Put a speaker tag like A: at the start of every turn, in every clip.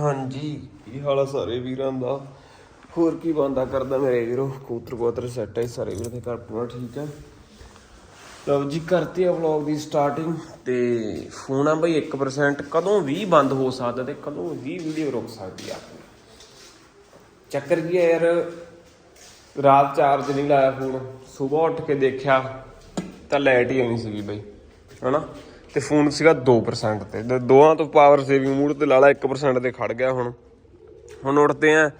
A: ਹਾਂਜੀ। ਕੀ ਹਾਲ ਆ ਸਾਰੇ ਵੀਰਾਂ ਦਾ? ਹੋਰ ਕੀ ਬੰਦਾ ਕਰਦਾ ਮੇਰੇ ਵੀਰੋ? ਕੂਤਰ ਕੋਤਰ ਸੈੱਟ ਹੈ ਸਾਰੇ ਵੀਰਾਂ ਦੇ ਘਰ ਪੂਰਾ ਠੀਕ ਹੈ ਲਓ ਜੀ, ਕਰਤੇ ਆ ਵਲੌਗ ਦੀ ਸਟਾਰਟਿੰਗ ਤੇ ਫੋਨ ਆ ਬਈ 1% ਕਦੋਂ ਵੀ ਬੰਦ ਹੋ ਸਕਦਾ ਤੇ ਕਦੋਂ ਵੀ ਵੀਡੀਓ ਰੁਕ ਸਕਦੀ ਆ ਚੱਕਰ ਕੀ ਹੈ ਯਾਰ, ਰਾਤ ਚਾਰਜ ਨਹੀਂ ਲਾਇਆ ਫੋਨ। ਸਵੇਰ ਉੱਠ ਕੇ ਦੇਖਿਆ ਤਾਂ ਲਾਈਟ ਹੀ ਆਉਣੀ ਸੀਗੀ ਬਈ, ਹਨਾ? ਤੇ ਫੋਨ ਸੀਗਾ 2% ਤੇ। ਤੇ ਦੋਵਾਂ ਤੋਂ ਪਾਵਰ ਸੇਵਿੰਗ ਮੂਡ ਤੇ ਲਾ ਲਾ 1% ਤੇ ਖੜ ਗਿਆ ਹੁਣ। ਹੁਣ ਉੱਠਦੇ ਆ।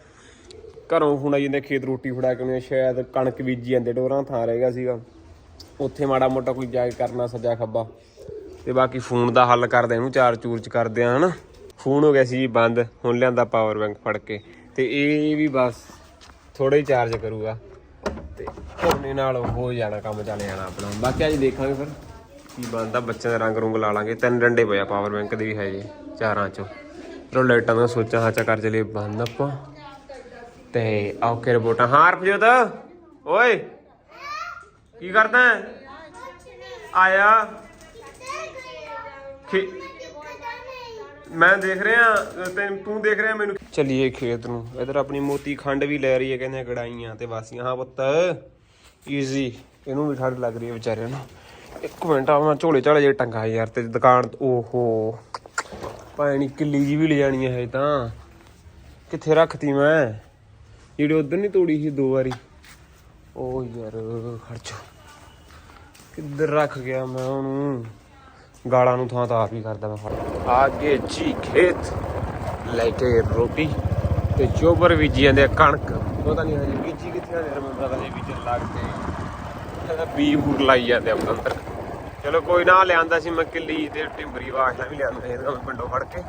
A: ਘਰੋਂ ਹੁਣ ਆਈ ਜਾਂਦੇ ਖੇਤ ਰੋਟੀ ਫੜਾ ਕੇ ਆਉਣੀ ਸ਼ਾਇਦ ਕਣਕ ਬੀਜੀ ਜਾਂਦੇ, ਡੋਰਾਂ ਥਾਂ ਰਹਿ ਗਿਆ ਸੀਗਾ। ਉੱਥੇ ਮਾੜਾ ਮੋਟਾ ਕੋਈ ਜਾ ਕੇ ਕਰਨਾ ਸੱਜਾ ਖੱਬਾ। ਤੇ ਬਾਕੀ ਫੋਨ ਦਾ ਹੱਲ ਕਰਦੇ ਇਹਨੂੰ, ਚਾਰ ਚੂਰਚ ਕਰਦੇ ਆ, ਹਨਾ। ਫੋਨ ਹੋ ਗਿਆ ਸੀ ਜੀ ਬੰਦ, ਹੁਣ ਲਿਆਂਦਾ ਪਾਵਰ ਬੈਂਕ ਫੜ ਕੇ। ਤੇ ਇਹ ਵੀ ਬਸ ਥੋੜਾ ਹੀ ਚਾਰਜ ਕਰੂਗਾ। ਤੇ ਉਹਨੇ ਨਾਲ ਹੋ ਜਾਣਾ ਕੰਮ ਚੱਲ ਜਾਣਾ ਆਪਣਾ। ਬਾਕੀ ਅੱਜ ਦੇਖਾਂਗੇ ਫਿਰ। ਕੀ ਬਣਦਾ? ਬੱਚਿਆਂ ਦਾ ਰੰਗ ਰੁੰਗ ਲਾ ਲਾਂਗੇ। ਤਿੰਨ ਡੰਡੇ ਪਏ ਆ ਪਾਵਰ ਬੈਂਕ ਦੇ ਵੀ ਹੈ ਜੀ ਚਾਰਾਂ ਚੋਂ। ਚਲੋ ਲਾਈਟਾਂ ਦਾ ਸੋਚਾਂ ਹਾਚਾ ਕਰ ਚਲੇ ਬੰਦ ਆਪਾਂ। ਤੇ ਆਓ ਰਿਪੋਰਟਾਂ। ਹਾਂ ਹਰਪਜੋਤ ਓਏ, ਕੀ ਕਰਦਾ? ਆਇਆ। ਮੈਂ ਦੇਖ ਰਿਹਾ, ਤੈਨੂੰ, ਤੂੰ ਦੇਖ ਰਿਹਾ ਮੈਨੂੰ। ਚੱਲੀਏ ਖੇਤ ਨੂੰ। ਇਧਰ ਆਪਣੀ ਮੋਤੀ ਖੰਡ ਵੀ ਲੈ ਰਹੀ ਹੈ, ਕਹਿੰਦੇ ਕੜਾਈਆਂ ਤੇ ਵਾਸੀਆਂ। ਹਾਂ ਪੁੱਤ ਈਜ਼ੀ ਇਹਨੂੰ ਵੀ ਠੰਡ ਲੱਗ ਰਹੀ ਹੈ ਵਿਚਾਰਿਆਂ ਨੂੰ। ਇੱਕ ਮਿੰਟ ਆ, ਮੈਂ ਝੋਲੇ ਝਾਲੇ ਜੇ ਟੰਗਾ ਯਾਰ ਤੇ ਦੁਕਾਨ ਓਹੋ। ਪਾਣੀ ਕਿੱਲੀ ਜੀ ਵੀ ਲੈ ਜਾਣੀ ਹੈ ਤਾਂ। ਕਿੱਥੇ ਰੱਖਤੀ ਮੈਂ? ਜਿਹੜੀ ਉਧਰ ਨਹੀਂ ਤੋੜੀ ਸੀ ਦੋ ਵਾਰੀ। ਉਹ ਯਾਰ, ਖਰਚੋ। ਕਿੱਧਰ ਰੱਖ ਗਿਆ ਮੈਂ ਉਹਨੂੰ? ਗਾਲਾਂ ਨੂੰ ਥਾਂ ਤਾਂ ਆਪ ਹੀ ਕਰਦਾ ਮੈਂ। ਫੜ ਆਗੇ ਜੀ ਖੇਤ। ਲੈ ਕੇ ਰੋਟੀ। ਤੇ ਚੋਬਰ ਬੀਜੀ ਜਾਂਦੇ ਆ ਕਣਕ। ਪਤਾ ਨਹੀਂ ਹਜੇ ਬੀਜੀ ਕਿੱਥੇ ਆ ਯਾਰ ਮੈਂ ਪਤਾ ਨਹੀਂ ਬੀਜਣ ਲੱਗ ਤੇ ਇਹਦਾ ਬੀ ਬੂਰ ਲਾਈ ਜਾਂਦੇ ਆ ਅੰਦਰ। ਚਲੋ ਕੋਈ ਨਾ, ਲਿਆਂਦਾ ਸੀ ਮੈਂ ਕਿੱਲੀ ਤੇ ਟਿੰਬਰੀ ਵਾਸ਼ਲਾ ਵੀ ਲਿਆਂਦਾ ਇਹਦਾ ਮੈਂ ਪਿੰਡੋਂ ਫੜ ਕੇ।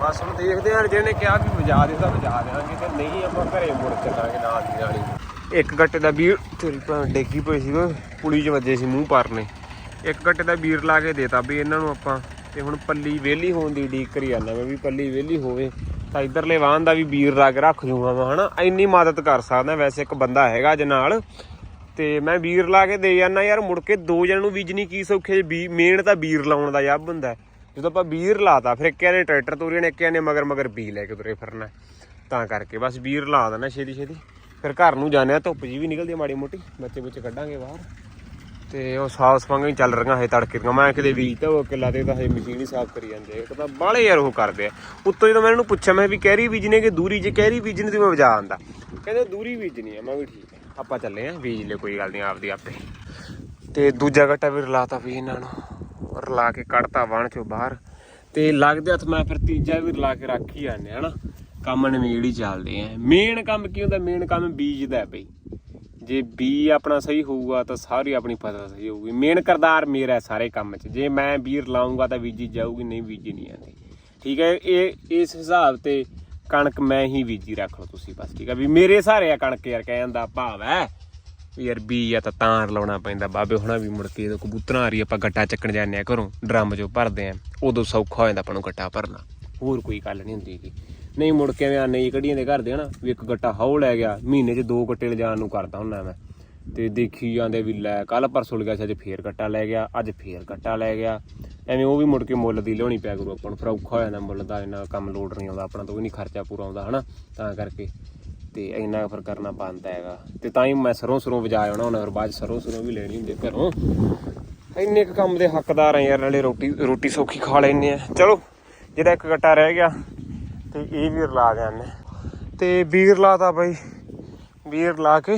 A: ਬਸ ਹੁਣ ਦੇਖਦੇ ਹਾਂ, ਜਿਹਨੇ ਕਿਹਾ ਕਿ ਵਜਾ ਦੇ ਤਾਂ ਵਜਾ ਦੇਵਾਂਗੇ ਤੇ ਨਹੀਂ ਆਪਾਂ ਘਰੇ ਮੁੜ ਚੱਲਾਂਗੇ ਨਾਲ ਦੀ ਨਾਲ ਹੀ। ਇੱਕ ਗੱਟੇ ਦਾ ਵੀਰ ਤੇਰੀ ਭਾਂ ਡੇਗੀ ਪਈ ਸੀ ਪੁਲੀ 'ਚ ਵੱਜੇ ਸੀ ਮੂੰਹ ਪਰਨੇ। ਇੱਕ ਗੱਟੇ ਦਾ ਵੀਰ ਲਾ ਕੇ ਦੇਤਾ ਵੀ ਇਹਨਾਂ ਨੂੰ ਆਪਾਂ, ਤੇ ਹੁਣ ਪੱਲੀ ਵਿਹਲੀ ਹੋਣ ਦੀ ਡੀਕ ਕਰੀ ਜਾਂਦਾ ਮੈਂ ਵੀ ਪੱਲੀ ਵਿਹਲੀ ਹੋਵੇ। ਤਾਂ ਇਧਰਲੇ ਵਾਹਨ ਦਾ ਵੀ ਵੀਰ ਲਾ ਕੇ ਰੱਖ ਜੂਗਾ ਮੈਂ ਹਨਾ? ਇੰਨੀ ਮਦਦ ਕਰ ਸਕਦਾ ਵੈਸੇ ਇੱਕ ਬੰਦਾ ਹੈਗਾ ਅੱਜ ਨਾਲ। ਤੇ ਮੈਂ ਵੀਰ ਲਾ ਕੇ ਦੇ ਜਾਂਦਾ ਯਾਰ, ਮੁੜ ਕੇ ਦੋ ਜਣ ਨੂੰ ਬੀਜਣੀ ਕੀ ਸੌਖੇ ਵੀ ਮੇਨ ਤਾਂ ਵੀਰ ਲਾਉਣ ਦਾ ਯੱਬ ਹੁੰਦਾ ਜਦੋਂ ਆਪਾਂ ਵੀਰ ਲਾਤਾ, ਫਿਰ ਇੱਕ ਨੇ ਟਰੈਕਟਰ ਤੋਰੀ ਨੇ, ਇੱਕ ਨੇ ਮਗਰ ਮਗਰ ਬੀ ਲੈ ਕੇ ਤੁਰੇ ਫਿਰਨਾ ਤਾਂ ਕਰਕੇ ਬਸ ਵੀਰ ਲਾ ਦੇਣਾ ਛੇਤੀ ਛੇਤੀ ਫਿਰ ਘਰ ਨੂੰ ਜਾਂਦੇ ਆ ਧੁੱਪ ਜੀ ਵੀ ਨਿਕਲਦੀ ਆ ਮਾੜੀ ਮੋਟੀ, ਬੱਚੇ ਬੱਚੇ ਕੱਢਾਂਗੇ ਬਾਹਰ। ਤੇ ਉਹ ਸਾਫ਼ ਸਫਾਈਆਂ ਹੀ ਚੱਲ ਰਹੀਆਂ ਹੈ ਤੜਕੇ ਦੀਆਂ। ਮੈਂ ਕਿਤੇ ਬੀਜ ਤਾਂ ਉਹ ਕਿੱਲਾ ਦੇ ਤਾਂ ਹਜੇ ਮਸ਼ੀਨ ਹੀ ਸਾਫ਼ ਕਰੀ ਜਾਂਦੇ ਆ। ਇੱਕ ਤਾਂ ਬਾਹਲੇ ਯਾਰ ਉਹ ਕਰਦੇ ਆ। ਉੱਤੋਂ ਜਦੋਂ ਮੈਂ ਇਹਨਾਂ ਨੂੰ ਪੁੱਛਿਆ, ਮੈਂ ਵੀ ਕਹਿਰੀ ਬੀਜਨੇ ਕਿ ਦੂਰੀ ਜੇ ਕਹਿਰੀ ਬੀਜਣੀ ਤੇ ਮੈਂ ਵਜਾ ਆਂਦਾ। ਕਹਿੰਦੇ ਦੂਰੀ ਬੀਜਣੀ ਆ, ਮੈਂ ਵੀ ਠੀਕ ਹੈ ਆਪਾਂ ਚੱਲੇ ਆ, ਬੀਜ ਲੈ ਕੋਈ ਗੱਲ ਨਹੀਂ ਆਪਦੀ ਆਪੇ। ਤੇ ਦੂਜਾ ਗੱਟਾ ਵੀ ਰਲਾਤਾ ਵੀ ਇਹਨਾਂ ਨੂੰ ਰਲਾ ਕੇ ਕੱਢਤਾ ਵਣ ਚੋਂ ਬਾਹਰ। ਤੇ ਲੱਗਦੇ ਹੱਥ ਮੈਂ ਫਿਰ ਤੀਜਾ ਵੀ ਰਲਾ ਕੇ ਰੱਖ ਹੀ ਆਨੇ ਹਨਾ ਕੰਮ ਨਵੇੜ ਹੀ ਚੱਲਦੇ ਆ। ਮੇਨ ਕੰਮ ਕੀ ਹੁੰਦਾ? ਮੇਨ ਕੰਮ ਬੀਜ ਦਾ ਬਈ। ਜੇ ਬੀ ਆਪਣਾ ਸਹੀ ਹੋਊਗਾ ਤਾਂ ਸਾਰੀ ਆਪਣੀ ਫਸਲ ਸਹੀ ਹੋਊਗੀ। ਮੇਨ ਕਰਦਾਰ ਮੇਰਾ ਸਾਰੇ ਕੰਮ 'ਚ। ਜੇ ਮੈਂ ਬੀਜ ਲਾਉਂਗਾ ਤਾਂ ਬੀਜੀ ਜਾਊਗੀ, ਨਹੀਂ ਬੀਜੀ ਨਹੀਂ ਆਉਂਦੀ। ਠੀਕ ਹੈ, ਇਹ, ਇਸ ਹਿਸਾਬ ਤੇ ਕਣਕ ਮੈਂ ਹੀ ਬੀਜੀ ਰੱਖ ਲਓ ਤੁਸੀਂ, ਬਸ ਠੀਕ ਆ। ਵੀ ਮੇਰੇ ਸਹਾਰੇ ਆ ਕਣਕ ਯਾਰ, ਕਹਿਣ ਦਾ ਭਾਵ ਹੈ ਵੀ ਯਾਰ ਬੀ ਆ ਤਾਂ ਤਾਰ ਲਾਉਣਾ ਪੈਂਦਾ। ਬਾਬੇ ਹੁਣਾ ਵੀ ਮੁੜ ਕੇ ਜਦੋਂ ਕਬੂਤਰਾਂ ਆ ਰਹੀ ਆਪਾਂ ਗੱਟਾ ਚੱਕਣ ਜਾਂਦੇ ਆ ਘਰੋਂ, ਡਰਮ 'ਚੋਂ ਭਰਦੇ ਆ, ਉਦੋਂ ਸੌਖਾ ਹੋ ਜਾਂਦਾ ਆਪਾਂ ਨੂੰ ਗੱਟਾ ਭਰਨਾ। ਹੋਰ ਕੋਈ ਗੱਲ ਨਹੀਂ ਹੁੰਦੀ ਗੀ ਨਹੀਂ ਮੁੜ ਕੇ ਐਵੇਂ ਆਨੇ ਕੜੀਆਂ ਦੇ ਘਰ ਦੇ ਹਨਾ, ਵੀ ਇੱਕ ਗੱਟਾ ਹੌ ਲੈ ਗਿਆ, ਮਹੀਨੇ 'ਚ ਦੋ ਗੱਟੇ ਲਿਜਾਣ ਨੂੰ ਕਰਦਾ ਹੁੰਦਾ ਮੈਂ। ਤੇ ਦੇਖੀ ਜਾਂਦੇ ਵੀ ਲੈ ਕੱਲ ਪਰਸੋਂ ਗਿਆ ਸੀ, ਅੱਜ ਫੇਰ ਕੱਟਾ ਲੈ ਗਿਆ, ਅੱਜ ਫੇਰ ਕੱਟਾ ਲੈ ਗਿਆ। ਐਵੇਂ ਉਹ ਵੀ ਮੁੜ ਕੇ ਮੁੱਲ ਦੀ ਲਿਆਉਣੀ ਪਿਆ ਕਰੂ ਆਪਾਂ ਨੂੰ, ਫਿਰ ਔਖਾ ਹੋ ਜਾਂਦਾ ਮੁੱਲ ਦਾ, ਇੰਨਾ ਕੰਮ ਲੋਡ ਨਹੀਂ ਆਉਂਦਾ, ਆਪਣਾ ਤੋਂ ਵੀ ਨਹੀਂ ਖਰਚਾ ਪੂਰਾ ਆਉਂਦਾ, ਹਨਾ? ਤਾਂ ਕਰਕੇ ਤੇ ਇੰਨਾ ਫਿਰ ਕਰਨਾ ਪੈਂਦਾ ਹੈਗਾ। ਤੇ ਤਾਂ ਹੀ ਮੈਂ ਸਰੋਂ ਸਰੋਂ ਵਜਾ ਆਉਣਾ, ਹੁਣ ਫਿਰ ਬਾਅਦ 'ਚ ਸਰੋਂ ਸਰੋਂ ਵੀ ਲੈਣੀ ਹੁੰਦੀ ਘਰੋਂ। ਇੰਨੇ ਕੁ ਕੰਮ ਦੇ ਹੱਕਦਾਰ ਆ ਯਾਰ, ਨਾਲੇ ਰੋਟੀ ਰੋਟੀ ਸੌਖੀ ਖਾ ਲੈਨੇ ਆ। ਚਲੋ ਜਿਹੜਾ ਇੱਕ ਗੱਟਾ ਰਹਿ ਗਿਆ, ਤੇ ਇਹ ਵੀਰ ਲਾ ਜਾਂਦੇ ਤੇ ਵੀਰ ਲਾਤਾ ਬਾਈ ਵੀਰ ਲਾ ਕੇ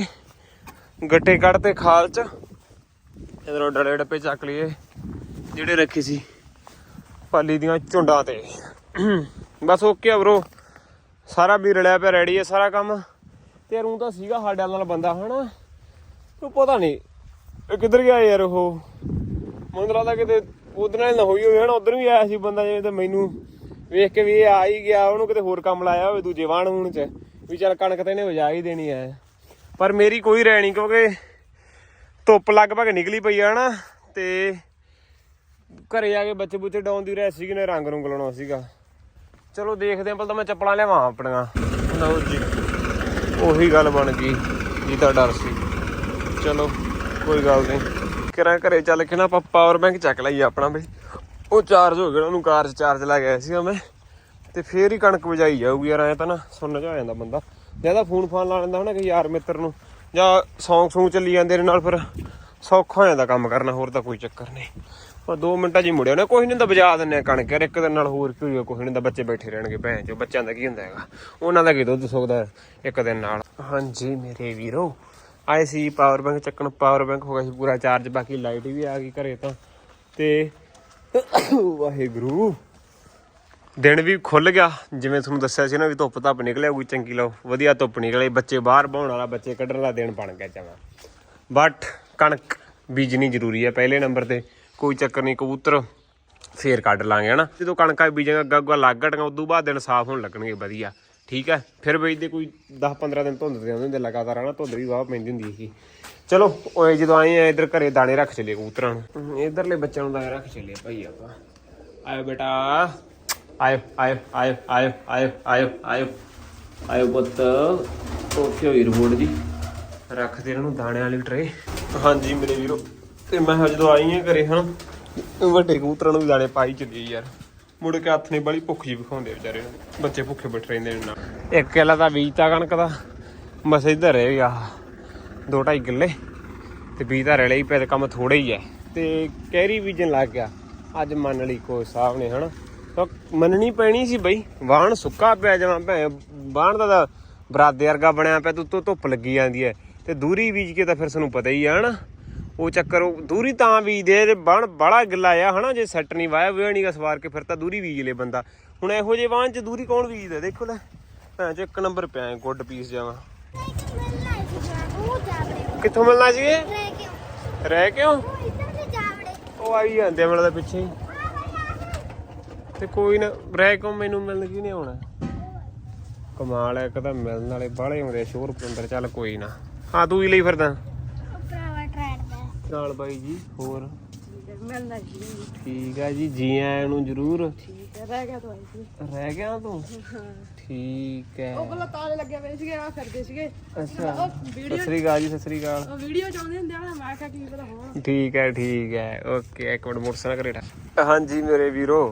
A: ਗੱਟੇ ਕੱਢਤੇ ਖਾਲ ਚ। ਇਧਰੋਂ ਡੜੇ ਡੱਪੇ ਚੱਕ ਲਈਏ, ਜਿਹੜੇ ਰੱਖੇ ਸੀ ਪਾਲੀ ਦੀਆਂ ਝੁੰਡਾਂ ਤੇ। ਬਸ ਓਕੇ ਆ ਬ్రో ਸਾਰਾ ਵੀ ਰਲਿਆ ਪਿਆ ਰੈਡੀ ਹੈ ਸਾਰਾ ਕੰਮ। ਤੇ ਯਾਰ ਊਂ ਤਾਂ ਸੀਗਾ ਸਾਡੇ ਨਾਲ ਬੰਦਾ, ਹਨਾ? ਉਹ ਪਤਾ ਨਹੀਂ ਕਿੱਧਰ ਗਿਆ ਯਾਰ ਉਹ? ਮੈਨੂੰ ਲੱਗਦਾ ਕਿਤੇ ਉਹਦੇ ਨਾਲ ਨਾ ਹੋਈ ਹੋਈ ਹਨਾ? ਉਧਰ ਵੀ ਆਇਆ ਸੀ ਬੰਦਾ ਜਿਵੇਂ ਤੇ ਮੈਨੂੰ ਵੇਖ ਕੇ ਵੀ ਇਹ ਆ ਹੀ ਗਿਆ, ਉਹਨੂੰ ਕਿਤੇ ਹੋਰ ਕੰਮ ਲਾਇਆ ਹੋਵੇ ਦੂਜੇ ਵਾਹਣ ਵੂਣ ਚ। ਵੀ ਚੱਲ ਕਣਕ ਤੇ ਇਹਨੇ ਵਜਾ ਹੀ ਦੇਣੀ ਐ ਪਰ ਮੇਰੀ ਕੋਈ ਰਹਿ ਨਹੀਂ ਕਿਉਂਕਿ ਧੁੱਪ ਲਗਭਗ ਨਿਕਲੀ ਪਈ ਆ ਹਨਾ ਤੇ ਘਰੇ ਆ ਕੇ ਬੱਚੇ ਬੁੱਚੇ ਡਾਉਣ ਦੀ ਰਹਿ ਸੀਗੀ ਨੇ ਰੰਗ ਰੁੰਗ ਲਾਉਣਾ ਸੀਗਾ। ਚਲੋ ਦੇਖਦੇ ਆਂ ਪਹਿਲਾਂ ਤਾਂ ਮੈਂ ਚੱਪਲਾਂ ਲਿਆਵਾਂ ਆਪਣੀਆਂ। ਲਓ ਜੀ। ਉਹੀ ਗੱਲ ਬਣ ਗਈ ਜਿਹਦਾ ਡਰ ਸੀ। ਚਲੋ ਕੋਈ ਗੱਲ ਨਹੀਂ। ਕਿਰਾਂ ਘਰੇ ਚੱਲ ਕੇ ਨਾ ਆਪਾਂ ਪਾਵਰ ਬੈਂਕ ਚੱਕ ਲਈਏ ਆਪਣਾ ਬਈ ਉਹ ਚਾਰਜ ਹੋ ਗਿਆ ਉਹਨੂੰ ਕਾਰ 'ਚ ਚਾਰਜ ਲਾ ਗਿਆ ਸੀਗਾ ਮੈਂ। ਤੇ ਫੇਰ ਹੀ ਕਣਕ ਵਜਾਈ ਜਾਊਗੀ ਯਾਰ ਐ ਤਾਂ ਨਾ ਸੁਣ ਜਾ ਜਾਂਦਾ ਬੰਦਾ। ਜ਼ਿਆਦਾ ਫੋਨ ਫਾਨ ਲਾ ਲੈਂਦਾ ਹਨਾ ਕਿ ਯਾਰ ਮਿੱਤਰ ਨੂੰ, ਜਾਂ ਸੌਂਗ ਸੌਂਗ ਚੱਲੀ ਜਾਂਦੇ ਨੇ ਨਾਲ ਫਿਰ ਸੌਖਾ ਹੋ ਜਾਂਦਾ ਕੰਮ ਕਰਨਾ, ਹੋਰ ਤਾਂ ਕੋਈ ਚੱਕਰ ਨਹੀਂ। ਪਰ 2 ਮਿੰਟਾਂ 'ਚ ਹੀ ਮੁੜਿਆ ਨਾ ਕੋਈ ਨਹੀਂ ਤਾਂ ਬਜਾ ਦਿੰਨੇ ਆ ਕਣਕ ਯਾਰ, ਇੱਕ ਦਿਨ ਨਾਲ ਹੋਰ ਕੀ ਹੋਊਗਾ ਕੋਈ ਨਹੀਂ ਤਾਂ ਬੱਚੇ ਬੈਠੇ ਰਹਿਣਗੇ ਭੈਣ ਚੋ ਬੱਚਿਆਂ ਦਾ ਕੀ ਹੁੰਦਾ ਹੈਗਾ? ਉਹਨਾਂ ਦਾ ਕੀ ਦੁੱਧ ਸੁੱਕਦਾ ਇੱਕ ਦਿਨ ਨਾਲ? ਹਾਂਜੀ ਮੇਰੇ ਵੀਰੋ, ਆਏ ਸੀ ਪਾਵਰ ਬੈਂਕ ਚੱਕਣ ਪਾਵਰ ਬੈਂਕ ਹੋ ਗਿਆ ਸੀ ਪੂਰਾ ਚਾਰਜ ਬਾਕੀ ਲਾਈਟ ਵੀ ਆ ਗਈ ਘਰੇ ਤਾਂ। ਤੇ ਵਾਹਿਗੁਰੂ। ਦਿਨ ਵੀ ਖੁੱਲ ਗਿਆ। ਜਿਵੇਂ ਤੁਹਾਨੂੰ ਦੱਸਿਆ ਸੀ ਨਾ ਵੀ ਧੁੱਪ ਧੱਪ ਨਿਕਲਿਆ, ਕੋਈ ਚੰਗੀ ਲਓ, ਵਧੀਆ ਧੁੱਪ ਨਿਕਲੇ, ਬੱਚੇ ਬਾਹਰ ਬਾਉਣ ਵਾਲਾ, ਬੱਚੇ ਕੱਢਣ ਵਾਲਾ ਦਿਨ ਬਣ ਗਿਆ ਜਮਾਂ ਬਟ ਕਣਕ ਬੀਜਣੀ ਜ਼ਰੂਰੀ ਹੈ। ਪਹਿਲੇ ਨੰਬਰ ਤੇ ਕੋਈ ਚੱਕਰ ਨਹੀਂ, ਕਬੂਤਰ ਫੇਰ ਕੱਢ ਲਾਂਗੇ, ਹਨਾ। ਜਦੋਂ ਕਣਕਾਂ ਬੀਜਾਂਗੇ ਅੱਗਾ ਅੱਗਾ ਲੱਗ ਘਟੀਆਂ, ਉਦੋਂ ਬਾਅਦ ਦਿਨ ਸਾਫ਼ ਹੋਣ ਲੱਗਣਗੇ, ਵਧੀਆ। ਠੀਕ ਹੈ? ਫਿਰ ਬੀਜਦੇ ਕੋਈ 10 15 ਦਿਨ ਧੁੰਦ ਦੇ ਆਉਂਦੇ ਹੁੰਦੇ, ਲਗਾਤਾਰ, ਹਨਾ, ਧੁੰਦ ਵੀ ਵਾਹ ਪੈਂਦੀ ਹੁੰਦੀ ਸੀ ਚਲੋ, ਓਏ, ਜਦੋਂ ਆਏ ਆ, ਇਧਰ ਘਰੇ ਦਾਣੇ ਰੱਖ ਚੱਲੇ ਕਬੂਤਰਾਂ ਨੂੰ। ਇਧਰਲੇ ਬੱਚਿਆਂ ਨੂੰ ਦਾਣੇ ਰੱਖ ਚੱਲੇ ਭਾਈ ਆਪਾਂ। ਆਏ ਬੇਟਾ। आय आय आय आय आय आय आय ਆਇਓ ਪੁੱਤ। ਓਕੇ ਹੋਈ ਰਿਪੋਰਟ ਜੀ। ਰੱਖਦੇ ਇਹਨਾਂ ਨੂੰ ਦਾਣੇ ਵਾਲੀ ਟਰੇ ਹਾਂਜੀ ਮੇਰੇ ਵੀਰੋ। ਤੇ ਮੈਂ ਕਿਹਾ ਜਦੋਂ ਆਈ ਆ ਘਰੇ ਹਨ? ਵੱਡੇ ਕਬੂਤਰਾਂ ਨੂੰ ਵੀ ਦਾਣੇ ਪਾਈ ਚੱਲੀ ਯਾਰ। ਮੁੜ ਕੇ ਹੱਥ ਨੇ ਬੜੀ ਭੁੱਖ ਜੀ ਵਿਖਾਉਂਦੇ ਵਿਚਾਰੇ ਨੂੰ। ਬੱਚੇ ਭੁੱਖੇ ਬੈਠ ਰਹਿੰਦੇ ਨੇ ਨਾਲ। ਇੱਕ ਕਿੱਲਾ ਤਾਂ ਬੀਜਤਾ ਕਣਕ ਦਾ। ਮਸੇ ਇਧਰ ਰਹਿ ਗਿਆ। 2.5 ਕਿੱਲੇ। ਤੇ ਬੀਜ ਤਾਂ ਰਲੇ ਹੀ ਪਏ ਤੇ ਕੰਮ ਥੋੜਾ ਹੀ ਹੈ ਤੇ ਕੈਰੀ ਬੀਜਣ ਲੱਗ ਗਿਆ। ਅੱਜ ਮੰਨ ਲਈ ਕੋਈ ਸਾਹਿਬ ਨੇ ਹਨਾ? ਤਾਂ ਮੰਨਣੀ ਪੈਣੀ ਸੀ ਬਈ। ਵਾਹਣ ਸੁੱਕਾ ਪਿਆ ਜਮਾਂ ਭੈ ਵਾਹਣ ਦਾ ਤਾਂ ਬਰਾਦੇ ਵਰਗਾ ਬਣਿਆ ਪਿਆ ਤੂੰ ਤੋਂ ਧੁੱਪ ਲੱਗੀ ਜਾਂਦੀ ਐ। ਤੇ ਦੂਰੀ ਬੀਜ ਕੇ ਤਾਂ ਫਿਰ ਸਾਨੂੰ ਪਤਾ ਹੀ ਆ ਹਨਾ? ਉਹ ਚੱਕਰ ਉਹ ਦੂਰੀ ਤਾਂ ਬੀਜਦੇ ਤੇ ਬਣ ਬੜਾ ਗਿੱਲਾ ਆ ਹਨਾ? ਜੇ ਸੈੱਟ ਨਹੀਂ ਵਾਇਆ ਹੋਇਆ ਨਹੀਂਗਾ ਸਵਾਰ ਕੇ ਫਿਰ ਤਾਂ ਦੂਰੀ ਬੀਜ ਲੇ ਬੰਦਾ। ਹੁਣ ਇਹੋ ਜਿਹੇ ਵਾਹਣ 'ਚ ਦੂਰੀ ਕੌਣ ਬੀਜਦਾ? ਦੇਖੋ ਲੈ। ਭੈਣ ਚ ਇੱਕ ਨੰਬਰ ਪਿਆ ਹੈ, ਗੁੱਡ ਪੀਸ ਜਾਵਾਂ ਕਿੱਥੋਂ ਮਿਲਣਾ ਸੀ ਇਹ? ਰਹਿ ਕਿਉਂ ਉਹ ਆਈ ਜਾਂਦੇ ਮਿਲਦਾ ਪਿੱਛੇ ਹੀ। ਤੇ ਕੋਈ ਨਾ ਰਹਿ ਕਿਉਂ ਮੈਨੂੰ ਮਿਲਣ ਕੀ ਨਹੀਂ ਆਉਣਾ? ਕਮਾਲ ਹੈ ਇੱਕ ਤਾਂ ਮਿਲਣ ਵਾਲੇ ਬਾਹਲੇ ਹੁੰਦੇ ਆ ਸ਼ੋਰ ਪਤੰਦਰ ਚੱਲ ਕੋਈ ਨਾ। ਹਾਂ ਤੂੰ ਹੀ ਲਈ ਫਿਰਦਾ। ਨਾਲ ਬਾਈ ਜੀ ਹੋਰ?
B: ਮਿਲਣਾ ਜੀ
A: ਠੀਕ ਆ ਜੀ ਜੀ ਆਇਆਂ ਨੂੰ ਜ਼ਰੂਰ।
B: ਠੀਕ ਹੈ ਰਹਿ ਗਿਆ ਤਾਂ ਸੀ
A: ਰਹਿ ਗਿਆ ਤੂੰ? ਠੀਕ ਹੈ।
B: ਉਹ ਕੋਲ ਤਾਲੇ ਲੱਗੇ ਪਏ ਸੀਗੇ ਆ ਫਿਰਦੇ ਸੀਗੇ।
A: ਅੱਛਾ।
B: ਉਹ
A: ਸਤਿ ਸ੍ਰੀ ਅਕਾਲ ਜੀ ਸਤਿ ਸ੍ਰੀ ਅਕਾਲ।
B: ਉਹ ਵੀਡੀਓ ਚਾਹੁੰਦੇ ਹੁੰਦੇ ਆ ਮੈਂ ਕਿਹਾ ਕੀ ਪਤਾ ਹੋਣਾ
A: ਠੀਕ ਹੈ ਠੀਕ ਹੈ। ਓਕੇ ਇੱਕ ਮਿੰਟ ਮੋਟਰਸਾਈਕਲ ਕਰੇਟਾ ਹਾਂਜੀ ਮੇਰੇ ਵੀਰੋ।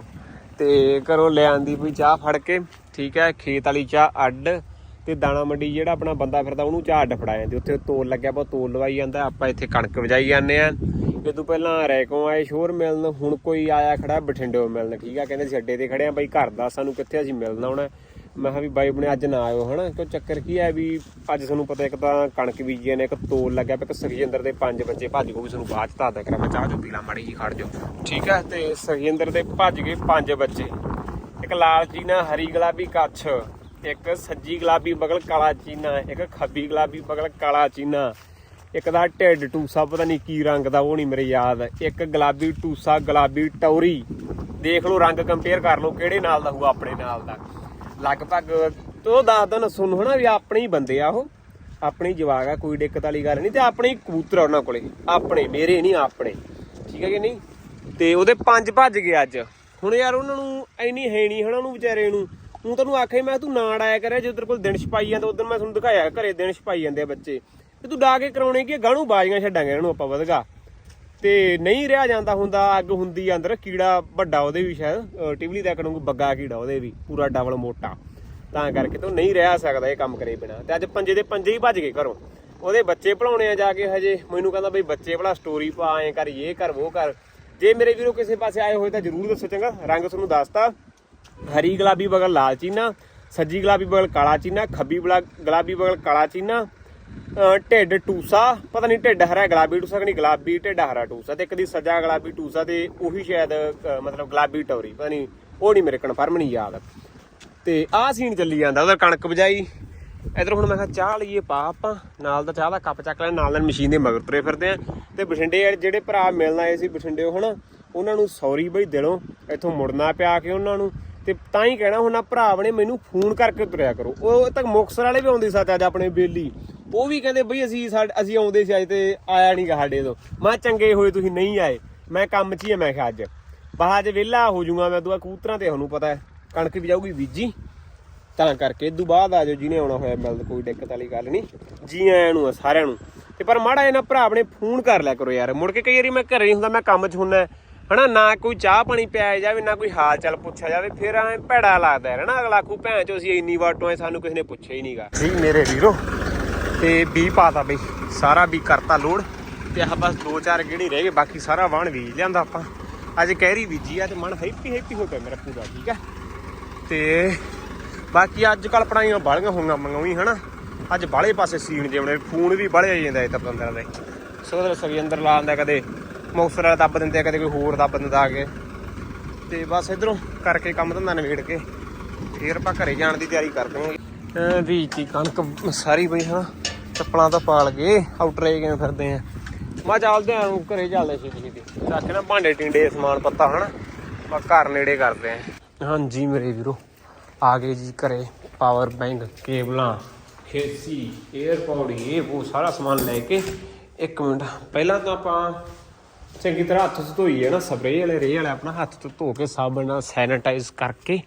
A: ਤੇ ਘਰੋਂ ਲੈ ਆਂਦੀ ਕੋਈ ਚਾਹ ਫੜ ਕੇ, ਠੀਕ ਹੈ, ਖੇਤ ਵਾਲੀ ਚਾਹ ਅੱਡ ਤੇ ਦਾਣਾ ਮੰਡੀ ਜਿਹੜਾ ਆਪਣਾ ਬੰਦਾ ਫਿਰਦਾ ਉਹਨੂੰ ਚਾਹ ਅੱਡ ਫੜਾ ਜਾਂਦੀ, ਉੱਥੇ ਤੋਲ ਲੱਗਿਆ ਬਹੁਤ ਤੋਲ ਲਵਾਈ ਜਾਂਦਾ, ਆਪਾਂ ਇੱਥੇ ਕਣਕ ਵਜਾਈ ਜਾਂਦੇ ਆ ਇਹ ਤੋਂ ਪਹਿਲਾਂ ਰੈਕੋਂ ਆਏ ਸ਼ੋਰ ਮਿਲਣ, ਹੁਣ ਕੋਈ ਆਇਆ ਖੜਾ ਬਠਿੰਡਿਓ ਮਿਲਣ, ਠੀਕ ਆ, ਕਹਿੰਦੇ ਸੀ ਅੱਡੇ ਤੇ ਖੜੇ ਆ, ਬਈ ਘਰ ਦਾ ਸਾਨੂੰ ਕਿੱਥੇ ਅਸੀਂ ਮਿਲਣਾ ਹੁਣ ਮੈਂ ਕਿਹਾ ਵੀ ਬਾਈ ਬਣੇ ਅੱਜ ਨਾ ਆਇਓ ਹਨਾ, ਕਿਉਂ ਚੱਕਰ ਕੀ ਹੈ ਵੀ ਅੱਜ ਤੁਹਾਨੂੰ ਪਤਾ ਇੱਕ ਤਾਂ ਕਣਕ ਬੀਜੀ ਨੇ, ਇੱਕ ਤੋਲ ਲੱਗਿਆ ਪਿਆ, ਇੱਕ ਸੁਖਜਿੰਦਰ ਦੇ ਪੰਜ ਬੱਚੇ ਭੱਜ ਗਏ ਵੀ ਤੁਹਾਨੂੰ ਬਾਅਦ ਚ ਦੱਸਦਾ ਕਰਾਂ ਮੈਂ ਚਾਹ ਜੋ ਪੀ ਲਾ, ਮਾੜੀ ਜੀ ਖੜ ਜਾਓ। ਠੀਕ ਹੈ, ਤੇ ਸੁਖਜਿੰਦਰ ਦੇ ਭੱਜ ਗਏ ਪੰਜ ਬੱਚੇ। ਇੱਕ ਲਾਲ ਚੀਨਾ, ਹਰੀ ਗੁਲਾਬੀ ਕੱਛ, ਇੱਕ ਸੱਜੀ ਗੁਲਾਬੀ ਬਗਲ, ਕਾਲਾ ਚੀਨਾ, ਇੱਕ ਖੱਬੀ ਗੁਲਾਬੀ ਬਗਲ, ਕਾਲਾ ਚੀਨਾ। ਇੱਕ ਦਾ ਢਿੱਡ ਟੂਸਾ, ਪਤਾ ਨਹੀਂ ਕੀ ਰੰਗ ਦਾ, ਉਹ ਨਹੀਂ ਮੇਰੇ ਯਾਦ। ਇੱਕ ਗੁਲਾਬੀ ਟੂਸਾ, ਗੁਲਾਬੀ ਟੌਰੀ। ਦੇਖ ਲਓ, ਰੰਗ ਕੰਪੇਅਰ ਕਰ ਲਓ, ਕਿਹੜੇ ਨਾਲ ਦਾ ਹੋਊ, ਆਪਣੇ ਨਾਲ ਦਾ। ਲਗਭਗ ਤੋ ਦੱਸ ਦਿਨ ਸੁਣ ਹਨਾ ਵੀ ਆਪਣੇ ਹੀ ਬੰਦੇ ਆ ਉਹ। ਆਪਣੀ ਜਵਾਗ ਆ, ਕੋਈ ਦਿੱਕਤ ਵਾਲੀ ਗੱਲ ਨਹੀਂ ਤੇ ਆਪਣੇ ਹੀ ਕਬੂਤਰ ਆ ਉਹਨਾਂ ਕੋਲੇ। ਆਪਣੇ, ਮੇਰੇ ਨਹੀਂ, ਆਪਣੇ। ਠੀਕ ਹੈ ਕਿ ਨਹੀਂ? ਤੇ ਉਹਦੇ ਪੰਜ ਭੱਜ ਗਏ ਅੱਜ। ਹੁਣ ਯਾਰ ਉਹਨਾਂ ਨੂੰ ਐਨੀ ਹੈ ਨਹੀਂ ਹਨਾ ਉਹਨੂੰ ਵਿਚਾਰੇ ਨੂੰ। ਤੂੰ ਤੈਨੂੰ ਆਖਿਆ ਮੈਂ ਤੂੰ ਨਾ ਡਾਇਆ ਕਰਿਆ, ਜੇ ਤੇਰੇ ਕੋਲ ਦਿਨ ਛਪਾਈ ਜਾਂਦਾ ਉਦੋਂ ਮੈਂ ਤੁਹਾਨੂੰ ਦਿਖਾਇਆ ਘਰੇ ਦਿਨ ਛਪਾਈ ਜਾਂਦੇ ਆ ਬੱਚੇ। ਤੇ ਤੂੰ ਡਾ ਕੇ ਕਰਾਉਣੇ ਕੀ ਆ? ਗਾਣੂ ਬਾਜੀਆਂ ਛੱਡਾਂਗੇ ਇਹਨਾਂ ਨੂੰ ਆਪਾਂ, ਵਧਗਾ। ਤੇ ਨਹੀਂ ਰਿਹਾ ਜਾਂਦਾ ਹੁੰਦਾ, ਅੱਗ ਹੁੰਦੀ ਅੰਦਰ, ਕੀੜਾ ਵੱਡਾ ਉਹਦੇ ਵੀ ਸ਼ਾਇਦ ਟਿਵਲੀ ਦਾ ਕਰੂੰਗਾ ਬੱਗਾ ਕੀੜਾ ਉਹਦੇ ਵੀ, ਪੂਰਾ ਡਬਲ ਮੋਟਾ। ਤਾਂ ਕਰਕੇ ਤੂੰ ਨਹੀਂ ਰਹਿ ਸਕਦਾ ਇਹ ਕੰਮ ਕਰੇ ਬਿਨਾ। ਤੇ ਅੱਜ ਪੰਜੇ ਦੇ ਪੰਜੇ ਹੀ ਭੱਜ ਗਏ ਘਰੋਂ। ਉਹਦੇ ਬੱਚੇ ਭਲਾਉਣੇ ਆ ਜਾ ਕੇ ਹਜੇ, ਮੈਨੂੰ ਕਹਿੰਦਾ ਬਈ ਬੱਚੇ ਭਲਾ ਸਟੋਰੀ ਪਾ, ਐ ਕਰ, ਇਹ ਕਰ, ਉਹ ਕਰ। ਜੇ ਮੇਰੇ ਵੀਰੋ ਕਿਸੇ ਪਾਸੇ ਆਏ ਹੋਏ ਤਾਂ ਜਰੂਰ ਦੱਸੋ ਚੰਗਾ। ਰੰਗ ਤੁਹਾਨੂੰ ਦੱਸਤਾ। ਹਰੀ ਗੁਲਾਬੀ ਬਗਲ ਲਾਲ ਚੀਨਾ, ਸੱਜੀ ਗੁਲਾਬੀ ਬਗਲ ਕਾਲਾ ਚੀਨਾ, ਖੱਬੀ ਬਲਾ- ਗੁਲਾਬੀ ਬਗਲ ਕਾਲਾ ਚੀਨਾ ਢਿੱਡ ਟੂਸਾ, ਪਤਾ ਨਹੀਂ ਢਿੱਡ ਹਰਾ ਗੁਲਾਬੀ ਟੂਸਾ ਕਿ ਨਹੀਂ, ਗੁਲਾਬੀ ਢਿੱਡ ਹਰਾ ਟੂਸਾ ਤੇ ਇੱਕ ਦੀ ਸੱਜਾ ਗੁਲਾਬੀ ਟੂਸਾ ਤੇ ਉਹੀ ਸ਼ਾਇਦ ਮਤਲਬ ਗੁਲਾਬੀ ਟੌਰੀ, ਪਤਾ ਨਹੀਂ ਉਹ ਨਹੀਂ ਮੇਰੇ ਕਨਫਰਮ ਨਹੀਂ ਯਾਦ। ਤੇ ਆਹ ਸੀਨ ਚੱਲੀ ਜਾਂਦਾ, ਉਹਦਾ ਕਣਕ ਵਜਾਈ ਇਧਰ ਹੁਣ ਮੈਂ ਕਿਹਾ ਚਾਹ ਲਈਏ, ਪਾ ਆਪਾਂ, ਨਾਲ ਦਾ ਚਾਹ ਦਾ ਕੱਪ ਚੱਕ ਲੈ ਨਾਲ ਨਾਲ ਮਸ਼ੀਨ ਦੇ ਮਗਰ ਤੁਰੇ ਫਿਰਦੇ ਆ। ਤੇ ਬਠਿੰਡੇ ਜਿਹੜੇ ਭਰਾ ਮਿਲਣ ਆਏ ਸੀ ਬਠਿੰਡੇ ਹਨਾ ਉਹਨਾਂ ਨੂੰ ਸੌਰੀ ਬਈ ਦਿਲੋਂ, ਇੱਥੋਂ ਮੁੜਨਾ ਪਿਆ ਕੇ ਉਹਨਾਂ ਨੂੰ। ਤੇ ਤਾਂ ਹੀ ਕਹਿਣਾ ਹੁਣ ਆ ਭਰਾ ਬਣੇ ਮੈਨੂੰ ਫੋਨ ਕਰਕੇ ਤੁਰਿਆ ਕਰੋ। ਉਹ ਤੱਕ ਮੁਕਸਰ ਵਾਲੇ ਵੀ ਆਉਂਦੇ ਸੱਚ ਅੱਜ ਆਪਣੇ ਬੇਲੀ। ਉਹ ਵੀ ਕਹਿੰਦੇ ਬਈ ਅਸੀਂ ਸਾਡੇ ਅਸੀਂ ਆਉਂਦੇ ਸੀ ਅੱਜ ਤੇ ਆਇਆ ਨਹੀਂਗਾ ਸਾਡੇ ਤੋਂ। ਮੈਂ ਕਿਹਾ ਚੰਗੇ ਹੋਏ ਤੁਸੀਂ ਨਹੀਂ ਆਏ। ਮੈਂ ਕੰਮ 'ਚ ਹੀ ਆ, ਮੈਂ ਕਿਹਾ ਅੱਜ। ਬਾਅਦ ਚ ਵਿਹਲਾ ਹੋ ਜਾਊਗਾ ਮੈਂ, ਦੁਆ ਕਬੂਤਰਾਂ ਤੇ ਤੁਹਾਨੂੰ ਪਤਾ ਹੈ। ਕਣਕ ਵੀ ਜਾਊਗੀ ਬੀਜੀ। ਤਾਂ ਕਰਕੇ ਇਦੋਂ ਬਾਅਦ ਆ ਜਾਓ, ਜਿਹਨੇ ਆਉਣਾ ਹੋਇਆ ਮਿਲਦ ਕੋਈ ਦਿੱਕਤ ਵਾਲੀ ਗੱਲ ਨਹੀਂ। ਜੀ ਆਇਆਂ ਨੂੰ ਆ, ਸਾਰਿਆਂ ਨੂੰ। ਤੇ ਪਰ ਮਾੜਾ ਇਹਨਾਂ ਭਰਾ ਆਪਣੇ ਫੋਨ ਕਰ ਲਿਆ ਕਰੋ ਯਾਰ। ਮੁੜ ਕੇ ਕਈ ਵਾਰੀ ਮੈਂ ਘਰੇ ਨਹੀਂ ਹੁੰਦਾ, ਮੈਂ ਕੰਮ 'ਚ ਹੁੰਨਾ ਹਨਾ, ਨਾ ਕੋਈ ਚਾਹ ਪਾਣੀ ਪਿਆਇਆ ਜਾਵੇ, ਨਾ ਕੋਈ ਹਾਲ ਚਾਲ ਪੁੱਛਿਆ ਜਾਵੇ, ਫਿਰ ਐ ਭੈੜਾ ਲੱਗਦਾ ਹੈ ਹਨਾ ਅਗਲਾ ਖੂ ਭੈਣ ਚੋ ਅਸੀਂ ਇੰਨੀ ਵਾਟੋਂ ਐ ਸਾਨੂੰ ਕਿਸੇ ਨੇ ਪੁੱਛਿਆ ਹੀ ਨਹੀਂਗਾ। ਜੀ ਮੇਰੇ ਵੀਰੋ, ਤੇ ਬੀ ਪਾਤਾ ਬਈ, ਸਾਰਾ ਵੀ ਕਰਤਾ ਲੋਡ, ਤੇ ਆਹ ਬਸ ਦੋ ਚਾਰ ਗੇੜੀ ਰਹਿ ਗਏ, ਬਾਕੀ ਸਾਰਾ ਵਾਣ ਬੀਜ ਲਿਆਂਦਾ ਆਪਾਂ। ਅੱਜ ਕਹਿਰੀ ਬੀਜੀ ਆ ਤੇ ਮਨ ਹੈਪੀ ਹੈਪੀ ਹੋ ਗਿਆ ਮੇਰਾ ਪੂਰਾ, ਠੀਕ ਹੈ? ਤੇ ਬਾਕੀ ਅੱਜ ਕੱਲ ਪੜਾਈਆਂ ਬਾਲੀਆਂ ਹੋਈਆਂ ਮੰਗਾਉਈ ਹਨਾ? ਅੱਜ ਬਾਲੇ ਪਾਸੇ ਸੀਨ ਜਿਵੇਂ ਫੋਨ ਵੀ ਬਾਲੇ ਆਈ ਜਾਂਦਾ ਇਹ ਤਾਂ ਬੰਦਰਾਂ ਦੇ। ਸੋਦਰ ਸਰੀ ਅੰਦਰ ਲਾ ਆਂਦਾ ਕਦੇ। ਮੌਕਸਰ ਵਾਲਾ ਦੱਬ ਦਿੰਦੇ ਆ, ਕਦੇ ਕੋਈ ਹੋਰ ਦੱਬ ਦਿੰਦਾ ਆ ਕੇ। ਤੇ ਬਸ ਇਧਰੋਂ ਕਰਕੇ ਕੰਮ ਧੰਦਾ ਨਿਬੇੜ ਕੇ ਫੇਰ ਆਪਾਂ ਘਰੇ ਜਾਣ ਦੀ ਤਿਆਰੀ ਕਰਦੇ ਹਾਂ। ਵੀ ਕਣਕ ਸਾਰੀ ਬਈ ਹਨਾ, ਚੱਪਲਾਂ ਤਾਂ ਪਾਲ ਗਏ ਆਊਟਰ ਏ ਫਿਰਦੇ ਆ। ਮਾ ਚੱਲਦੇ ਆ ਘਰੇ ਚੱਲਦੇ ਛੇਤੀ ਛੇਤੀ। ਚੱਕ ਨਾ ਭਾਂਡੇ ਟਿੰਡੇ, ਸਮਾਨ ਪੱਤਾ ਹਨਾ ਬਸ ਘਰ ਨੇੜੇ ਕਰਦੇ ਆ। ਹਾਂਜੀ ਮੇਰੇ ਵੀਰੋ, ਆ ਗਏ ਜੀ ਘਰੇ ਪਾਵਰ ਬੈਂਕ ਕੇਬਲਾਂ, ਖੇਸੀ 에어ਪੋਡ ਇਹ ਉਹ ਸਾਰਾ ਸਮਾਨ ਲੈ ਕੇ ਇੱਕ ਮਿੰਟ। ਪਹਿਲਾਂ ਤਾਂ ਆਪਾਂ ਚੰਗੀ ਤਰ੍ਹਾਂ ਹੱਥ ਚ ਧੋਈ ਹੈ ਨਾ ਸਪਰੇਅ ਵਾਲੇ ਰੇ ਵਾਲੇ ਆਪਣਾ ਹੱਥ ਤੋਂ ਧੋ ਕੇ ਸਾਬਣ ਨਾਲ ਸੈਨੀਟਾਈਜ਼ ਕਰਕੇ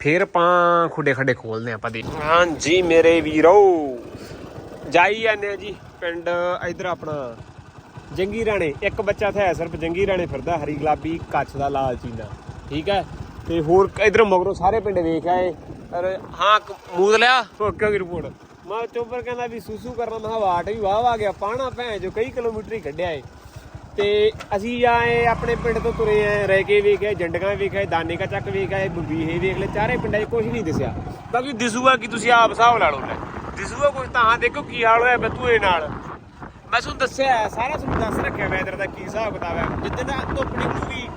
A: ਫਿਰ ਆਪਾਂ ਖੁੱਡੇ ਖੱਡੇ ਖੋਲਦੇ ਆਪਾਂ ਦੇ। ਹਾਂਜੀ ਮੇਰੇ ਵੀਰੋ ਜਾਈ ਜਾਂਦੇ ਜੀ ਪਿੰਡ ਇਧਰ ਆਪਣਾ ਜੰਗੀ ਰਾਣੇ ਇੱਕ ਬੱਚਾ ਤਾਂ ਹੈ ਸਿਰਫ ਜੰਗੀ ਰਾਣੇ ਫਿਰਦਾ ਹਰੀ ਗੁਲਾਬੀ ਕੱਚ ਦਾ ਲਾਲ ਚੀਨਾ ਠੀਕ ਹੈ? ਤੇ ਹੋਰ ਇਧਰ ਮਗਰੋਂ ਸਾਰੇ ਪਿੰਡ ਵੇਖ ਆਏ ਅਰ ਹਾਂ ਮੂਦ ਲਿਆ। ਫੋਕੋ ਦੀ ਰਿਪੋਰਟ ਮੈਂ ਚੋਬਰ ਕਹਿੰਦਾ ਵੀ ਸੂਸੂ ਕਰਨਾ ਮੈਂ ਕਿਹਾ ਵਾਟ ਵੀ ਵਾਹ ਆ ਗਿਆ ਪਾਣਾ ਭੈਣ ਜੋ ਕਈ ਕਿਲੋਮੀਟਰ ਹੀ ਕੱਢਿਆ ਏ। ਤੇ ਅਸੀਂ ਆਏ ਆਪਣੇ ਪਿੰਡ ਤੋਂ ਤੁਰੇ ਆਏ ਰਹਿ ਕੇ ਵੇਖ ਆਏ ਜੰਡਗਾ ਵੇਖ ਆਏ ਦਾਨੇ ਕਾ ਚੱਕ ਵੇਖ ਆਏ ਬਬੀਹੇ ਵੇਖ ਲੈ ਚਾਰੇ ਪਿੰਡਾਂ 'ਚ ਕੁਝ ਨਹੀਂ ਦਿਸਿਆ। ਬਾਕੀ ਦਿਸੂਗਾ ਕਿ ਤੁਸੀਂ ਆਪ ਹਿਸਾਬ ਲਾ ਲਓ ਲੈ। ਦਿਸੂਗਾ ਕੁਝ ਤਾਂ ਦੇਖੋ ਕੀ ਹਾਲ ਹੋਇਆ ਬਤੂਏ ਨਾਲ। ਮੈਂ ਤੁਹਾਨੂੰ ਦੱਸਿਆ ਹੈ, ਸਾਰਾ ਤੁਹਾਨੂੰ ਦੱਸ ਰੱਖਿਆ ਵੈਦਰ ਦਾ ਕੀ ਹਿਸਾਬ ਕਿਤਾਬ ਹੈ। ਜਿੱਦਾਂ ਦਾ ਧੁੱਪ ਨਿਕਲੂਗੀ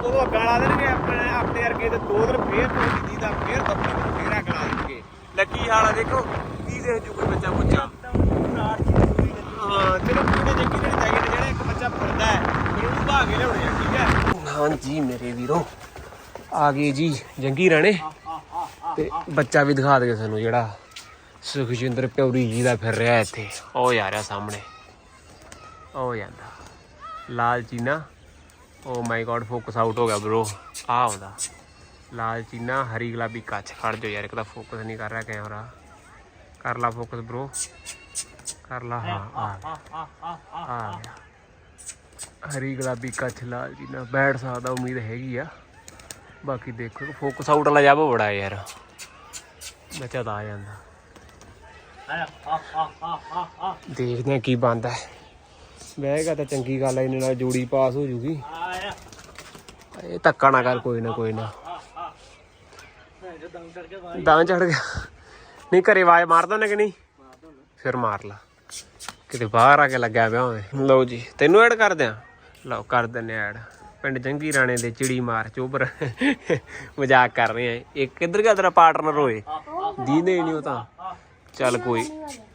A: ਉਦੋਂ ਗਾਲਾਂ ਦੇਣਗੇ ਆਪਣੇ ਆਪਣੇ ਵਰਗੇ ਤੇ ਦੋ ਦਿਨ ਫੇਰ ਧੁੱਪ ਦੀ ਦਾ ਫੇਰ ਧੁੱਪ ਨਿਕਲੂ ਫੇਰ ਆ ਗਾਲਾਂ ਦੇਣਗੇ ਲੈ ਕੀ ਹਾਲ ਆ ਦੇਖੋ ਕੀ ਦੇਖ ਜੂ ਕੋਈ ਬੱਚਾ ਬੱਚਾ ਹਾਂ ਚਲੋ ਪੂਰੇ ਜੱਗੀ ਜਿਹੜੇ ਚਾਹੀਦੇ ਨੇ ਜਿਹੜਾ ਇੱਕ ਜਾਂਦਾ ਫਿਰ ਉਹਨੂੰ ਭਾ ਕੇ ਲਿਆਉਣੇ ਆ, ਠੀਕ ਹੈ? ਹਾਂਜੀ ਮੇਰੇ ਵੀਰੋ। ਆ ਗਏ ਜੀ, ਜੰਗੀ ਰਹਿਣੇ ਤੇ ਬੱਚਾ ਵੀ ਦਿਖਾ ਦੇ ਸਾਨੂੰ ਜਿਹੜਾ ਸੁਖਜਿੰਦਰ ਪਿਉਰੀ ਜੀ ਦਾ ਫਿਰ ਰਿਹਾ ਇੱਥੇ। ਉਹ ਯਾਰ ਰਿਹਾ ਸਾਹਮਣੇ। ਉਹ ਜਾਂਦਾ। ਲਾਲ ਚੀਨਾ। Oh my god focus out ਹੋ ਗਿਆ ਬ్రో ਆ ਆਉਂਦਾ। ਲਾਲ ਚੀਨਾ, ਹਰੀ ਗੁਲਾਬੀ ਕੱਚ। ਖੜ ਜੋ ਯਾਰ, ਇੱਕ ਤਾਂ ਫੋਕਸ ਨਹੀਂ ਕਰ ਰਿਹਾ ਕੈਮਰਾ। ਕਰ ਲਾ ਫੋਕਸ ਬ్రో ਕਰ ਲਾ, ਹਾਂ, ਆ ਆ ਆ ਹਰੀ ਗੁਲਾਬੀ ਕੱਚ ਲਾਲ ਜੀ ਚੀਨਾ ਬੈਠ ਸਕਦਾ, ਉਮੀਦ ਹੈਗੀ ਆ। ਬਾਕੀ ਦੇਖੋ ਫੋਕਸ ਆਊਟ ਵਾਲਾ ਜਾਬੋ ਬੜਾ ਯਾਰ। ਬੱਚਾ ਤਾਂ ਆ ਜਾਂਦਾ। ਦੇਖਦੇ ਆ ਕੀ ਬਣਦਾ ਹੈ। ਬਹਿਗਾ ਤਾਂ ਚੰਗੀ ਗੱਲ ਹੈ ਇਹਨਾਂ ਨਾਲ ਜੋੜੀ ਪਾਸ ਹੋ ਜੂਗੀ। ਇਹ ਧੱਕਾ ਨਾ ਕਰ, ਕੋਈ ਨਾ ਕੋਈ ਨਾ। ਤਾਂ ਚੜ ਗਿਆ। ਨਹੀਂ, ਘਰੇ ਆਵਾਜ਼ ਮਾਰਦਾ ਨਾ ਕਿ ਨਹੀਂ? ਫਿਰ ਮਾਰ ਲਾ। ਕਿਤੇ ਬਾਹਰ ਆ ਕੇ ਲੱਗਿਆ ਪਿਆ ਹੋਵੇ। ਲਓ ਜੀ, ਤੈਨੂੰ ਐਡ ਕਰ ਦਿਆਂ ਲਓ ਕਰ ਦਿੰਨੇ ਐਡ ਪਿੰਡ ਜੰਗੀ ਰਾਣੇ ਦੇ ਚਿੜੀ ਮਾਰ ਚੋਬਰ। ਮਜ਼ਾਕ ਕਰ ਰਹੇ ਆ। ਇਹ ਕਿੱਧਰ ਗਿਆ ਤੇਰਾ ਪਾਰਟਨਰ ਹੋਏ ਦੀਨੇ ਹੀ ਨਹੀਂ ਉਹ ਤਾਂ। ਚੱਲ ਕੋਈ।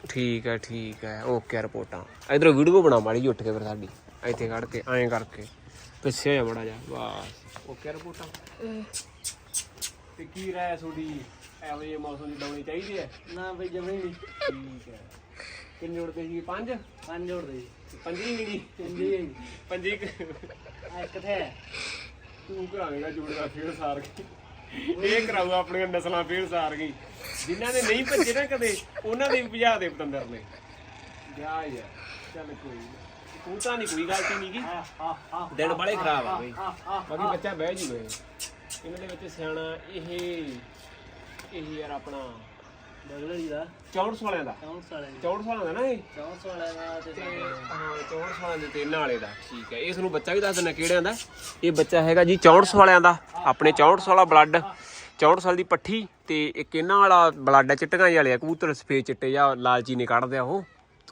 A: ਠੀਕ ਹੈ ਠੀਕ ਹੈ ਓਕੇ ਰਿਪੋਰਟਾਂ। ਇਧਰੋਂ ਵੀਡੀਓ ਬਣਾ ਮਾੜੀ ਉੱਠ ਕੇ ਫਿਰ ਸਾਡੀ। ਇੱਥੇ ਖੜ ਕੇ ਐਂ ਕਰਕੇ। ਪਿੱਛੇ ਆ ਬੜਾ ਜਾ ਬਸ ਓਕੇ ਰਿਪੋਰਟਾਂ। ਤੇ ਕੀ ਰਾਇ ਤੁਹਾਡੀ? ਇਹੋ ਜਿਹੇ ਮੌਸਮ ਦੀ ਡਾਉਣੀ ਚਾਹੀਦੀ ਹੈ?
C: ਨਾ ਬਈ ਜਮੇ ਨਹੀਂ।
A: ਠੀਕ ਹੈ ਕਿੰਨੇ ਉੜਦੇ ਸੀ? ਪੰਜ?
C: ਪੰਜ ਜੋੜ ਦੇ।
A: ਪੰਜੀ ਵੀ ਨਹੀਂ
C: ਚੰਗੀ
A: ਪੰਜੀ ਕੁ।
C: ਆ ਇੱਕ। ਤੇ
A: ਤੂੰ ਕਰਾਵੇਂਗਾ ਜੋੜਦਾ ਫੇਰ ਸਾਰ ਕੇ। ਇਹ ਕਰਾਊ ਆਪਣੀਆਂ ਨਸਲਾਂ ਫੇਰ ਸਾਰ ਗਈ ਜਿਨ੍ਹਾਂ ਦੇ ਨਹੀਂ ਭੱਜੇ ਨਾ ਕਦੇ ਉਹਨਾਂ ਦੇ ਵੀ ਭਜਾ ਦੇ ਪਤੰਦਰ ਨੇ। ਜਾ ਯਾਰ ਚੱਲ ਕੋਈ ਨੀ। ਤੂੰ ਤਾਂ ਨਹੀਂ ਕੋਈ ਗਲਤੀ ਨਹੀਂ ਗੀ।
C: ਆ ਆ
A: ਦਿਨ ਬੜੇ ਖਰਾਬ ਆ ਬਈ। ਬਾਕੀ ਬੱਚਾ ਬਹਿ ਜੂਗਾ। ਇਹ। ਇਹਨਾਂ ਦੇ ਵਿੱਚ ਸਿਆਣਾ ਇਹ ਇਹ ਯਾਰ ਆਪਣਾ
C: ਬਗਲੜੀ ਦਾ।
A: 64 ਵਾਲਿਆਂ ਦਾ।
C: 64 ਵਾਲੇ
A: 64 ਵਾਲਿਆਂ ਦਾ ਨਾ ਇਹ?
C: 64 ਵਾਲੇ ਦਾ ਤੇ
A: ਤੇ ਹਾਂ 64 ਵਾਲਿਆਂ ਦੇ ਤਿੰਨ ਵਾਲੇ ਦਾ। ਠੀਕ ਹੈ ਇਸ ਨੂੰ ਬੱਚਾ ਵੀ ਦੱਸ ਦਿੰਦਾ ਕਿਹੜਿਆਂ ਦਾ? ਇਹ ਬੱਚਾ ਹੈਗਾ ਜੀ 64 ਵਾਲਿਆਂ ਦਾ ਆਪਣੇ 64 ਵਾਲਾ ਬਲੱਡ। 64 ਸਾਲ ਦੀ ਪੱਠੀ ਤੇ ਇੱਕ ਇਹਨਾਂ ਵਾਲਾ ਬਲੱਡ ਹੈ ਚਿੱਟੀਆਂ ਜਿਹੇ ਵਾਲੇ ਆ ਕਬੂਤਰ ਸਫੇਦ ਚਿੱਟੇ ਜਾਂ ਲਾਲਚੀ ਨੇ ਕੱਢਦੇ ਆ ਉਹ।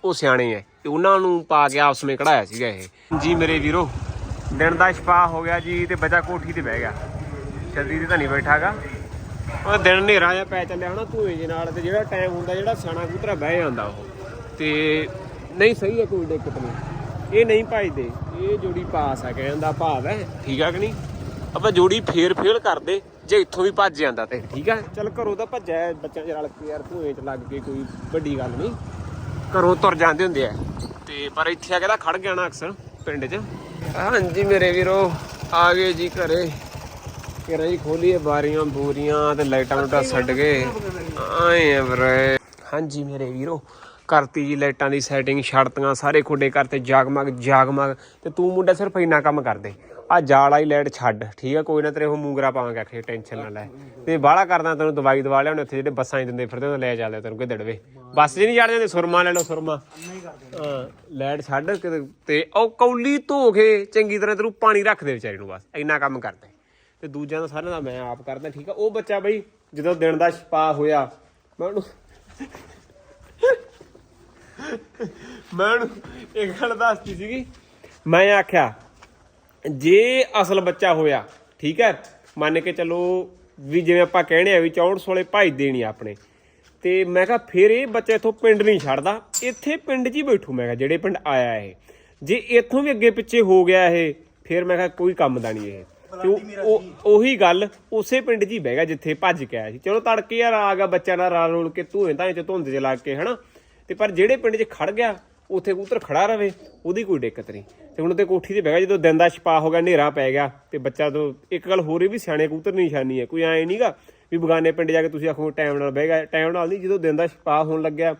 A: ਉਹ ਸਿਆਣੇ ਐ ਤੇ ਉਹਨਾਂ ਨੂੰ ਪਾ ਕੇ ਆਪਸ ਵਿੱਚ ਕਢਾਇਆ ਸੀਗਾ ਇਹ। ਜੀ ਮੇਰੇ ਵੀਰੋ ਦਿਨ ਦਾ ਛਪਾ ਹੋ ਗਿਆ ਜੀ ਤੇ ਬੱਚਾ ਕੋਠੀ ਤੇ ਬਹਿ ਗਿਆ। ਛੱਡੀ ਤੇ ਤਾਂ ਨਹੀਂ ਬੈਠਾਗਾ। ਉਹ ਦਿਨ ਹਨੇਰਾ ਜਿਹਾ ਪੈ ਚੱਲਿਆ ਹਨਾ ਧੂਏ ਦੇ ਨਾਲ ਤੇ ਜਿਹੜਾ ਟਾਈਮ ਹੁੰਦਾ, ਜਿਹੜਾ ਸਿਆਣਾ ਕਬੂਤਰਾ ਬਹਿ ਜਾਂਦਾ ਉਹ। ਤੇ ਨਹੀਂ ਸਹੀ ਹੈ, ਕੋਈ ਦਿੱਕਤ ਨਹੀਂ। ਇਹ ਨਹੀਂ ਭਜਦੇ, ਇਹ ਜੋੜੀ ਪਾਸ ਆ, ਕਹਿਣ ਭਾਵ ਹੈ। ਠੀਕ ਆ ਕਿ ਨਹੀਂ? ਆਪਾਂ ਜੋੜੀ ਫੇਰ ਫੇਲ ਕਰਦੇ, ਜੇ ਇੱਥੋਂ ਵੀ ਭੱਜ ਜਾਂਦਾ ਤੇ। ਠੀਕ ਆ? ਚੱਲ ਘਰੋਂ ਤਾਂ ਭੱਜਿਆ ਬੱਚਿਆਂ ਚ ਰਲ ਕੇ ਯਾਰ ਧੂਏ ਚ ਲੱਗ ਕੇ ਕੋਈ ਵੱਡੀ ਗੱਲ ਨਹੀਂ। ਘਰੋਂ ਤੁਰ ਜਾਂਦੇ ਹੁੰਦੇ ਆ। ਤੇ ਪਰ ਇੱਥੇ ਆ ਕੇ ਤਾਂ ਖੜ ਗਿਆ ਨਾ ਅਕਸਰ, ਪਿੰਡ 'ਚ। ਹਾਂਜੀ ਮੇਰੇ ਵੀਰੋ, ਆ ਗਏ ਜੀ ਘਰੇ। ਕਿਹੜਾ ਜੀ ਖੋਲੀਏ, ਬਾਰੀਆਂ ਬੂਰੀਆਂ ਤੇ ਲਾਈਟਾਂ ਨੂੰ ਛੱਡ ਗਏ। ਆਏ ਵੀਰੇ। ਹਾਂਜੀ ਮੇਰੇ ਵੀਰੋ, ਕਰਤੀ ਜੀ ਲਾਈਟਾਂ ਦੀ ਸੈਟਿੰਗ ਛੜਤੀਆਂ ਸਾਰੇ ਖੁੱਡੇ ਕਰਤੇ, ਜਾਗਮਗ ਜਾਗਮਗ। ਤੇ ਤੂੰ ਮੁੰਡਾ ਸਿਰਫ ਇੰਨਾ ਕੰਮ ਕਰਦੇ। ਆ ਜਾਲ ਵਾਲੀ ਲਾਈਟ ਛੱਡ, ਠੀਕ ਆ? ਕੋਈ ਨਾ ਤੇਰੇ ਉਹ ਮੂੰਗਰਾ ਪਾਵਾਂਗੇ, ਆਖੇ, ਟੈਨਸ਼ਨ ਨਾ ਲੈ। ਤੇ ਬਾਹਲਾ ਕਰਦਾ ਤੈਨੂੰ, ਦਵਾਈ ਦਵਾ ਲਿਆਉਣੇ ਉੱਥੇ ਜਿਹੜੇ ਬੱਸਾਂ 'ਚ ਦਿੰਦੇ ਫਿਰਦੇ ਉਹ ਲੈ ਚੱਲਦੇ ਤੈਨੂੰ ਕਿ ਦੜਵੇ। ਬੱਸ 'ਚ ਨਹੀਂ ਚੜ ਜਾਂਦੇ ਸੁਰਮਾ ਲੈ ਲਓ, ਸੁਰਮਾ। ਹਾਂ, ਲਾਈਟ ਛੱਡ, ਕਿਤੇ- ਤੇ ਉਹ ਕੌਲੀ ਧੋ ਕੇ ਚੰਗੀ ਤਰ੍ਹਾਂ ਤੈਨੂੰ ਪਾਣੀ ਰੱਖ ਦੇ ਵਿਚਾਰੀ ਨੂੰ ਬਸ, ਇੰਨਾ ਕੰਮ ਕਰਦੇ। ਤੇ ਦੂਜਿਆਂ ਦਾ ਸਾਰਿਆਂ ਦਾ ਮੈਂ ਆਪ ਕਰਦਾ, ਠੀਕ ਆ? ਉਹ ਬੱਚਾ ਬਈ ਜਦੋਂ ਦਿਨ ਦਾ ਛਪਾ ਹੋਇਆ, ਮੈਂ ਉਹਨੂੰ ਮੈਂ ਉਹਨੂੰ ਇੱਕ ਗੱਲ ਦੱਸਦੀ ਸੀਗੀ। ਮੈਂ ਆਖਿਆ, ਜੇ ਅਸਲ ਬੱਚਾ ਹੋਇਆ, ਠੀਕ ਹੈ ਮੰਨ ਕੇ ਚੱਲੋ ਵੀ ਜਿਵੇਂ ਆਪਾਂ ਕਹਿੰਦੇ ਆ ਵੀ 64 ਸੋਲੇ ਭਾਈ ਦੇਣੀ ਆਪਣੇ। ਤੇ ਮੈਂ ਕਿਹਾ ਫਿਰ ਇਹ ਬੱਚਾ ਇਥੋਂ ਪਿੰਡ ਨਹੀਂ ਛੱਡਦਾ, ਇੱਥੇ ਪਿੰਡ 'ਚ ਹੀ ਬੈਠੂ ਮੈਂ ਕਿਹਾ, ਜਿਹੜੇ ਪਿੰਡ ਆਇਆ ਇਹ। ਜੇ ਇੱਥੋਂ ਵੀ ਅੱਗੇ ਪਿੱਛੇ ਹੋ ਗਿਆ ਇਹ, ਫਿਰ ਮੈਂ ਕਿਹਾ ਕੋਈ ਕੰਮ ਦਾ ਨਹੀਂ ਇਹ। ਤੇ ਉਹ- ਉਹ- ਉਹੀ ਗੱਲ ਉਸੇ ਪਿੰਡ 'ਚ ਹੀ ਬਹਿ ਗਿਆ ਜਿੱਥੇ ਭੱਜ ਕੇ ਆਇਆ ਸੀ। ਚਲੋ ਤੜਕੇ ਯਾਰ ਆ ਗਿਆ ਬੱਚਾ ਨਾਲ ਰਲ ਰੋਲ ਕੇ ਧੂਏ ਤਾਂ ਚ ਧੁੰਦ ਚ ਲੱਗ ਕੇ ਹਨਾ? ਤੇ ਪਰ ਜਿਹੜੇ ਪਿੰਡ 'ਚ ਖੜ ਗਿਆ ਉੱਥੇ ਕਬੂਤਰ ਖੜਾ ਰਵੇ ਉਹਦੀ ਕੋਈ ਦਿੱਕਤ ਨਹੀਂ। ਤੇ ਹੁਣ ਤੇ ਕੋਠੀ ਤੇ ਬਹਿ ਗਿਆ ਜਦੋਂ ਦਿਨ ਦਾ ਛਪਾ ਹੋ ਗਿਆ ਹਨੇਰਾ ਪੈ ਗਿਆ ਤੇ ਬੱਚਾ ਤੋਂ ਇੱਕ ਗੱਲ ਹੋਰ ਇਹ ਵੀ ਸਿਆਣੇ ਕਬੂਤਰ ਦੀ ਨਿਸ਼ਾਨੀ ਹੈ। ਕੋਈ ਐ ਨਹੀਂਗਾ ਵੀ ਬਗਾਨੇ ਪਿੰਡ ਜਾ ਕੇ ਤੁਸੀਂ ਆਖੋ ਟਾਈਮ ਨਾਲ ਬਹਿ ਗਿਆ। ਟਾਈਮ ਨਾਲ ਨਹੀਂ ਜਦੋਂ ਦਿਨ ਦਾ ਛਪਾ ਹੋਣ ਲੱਗਿਆ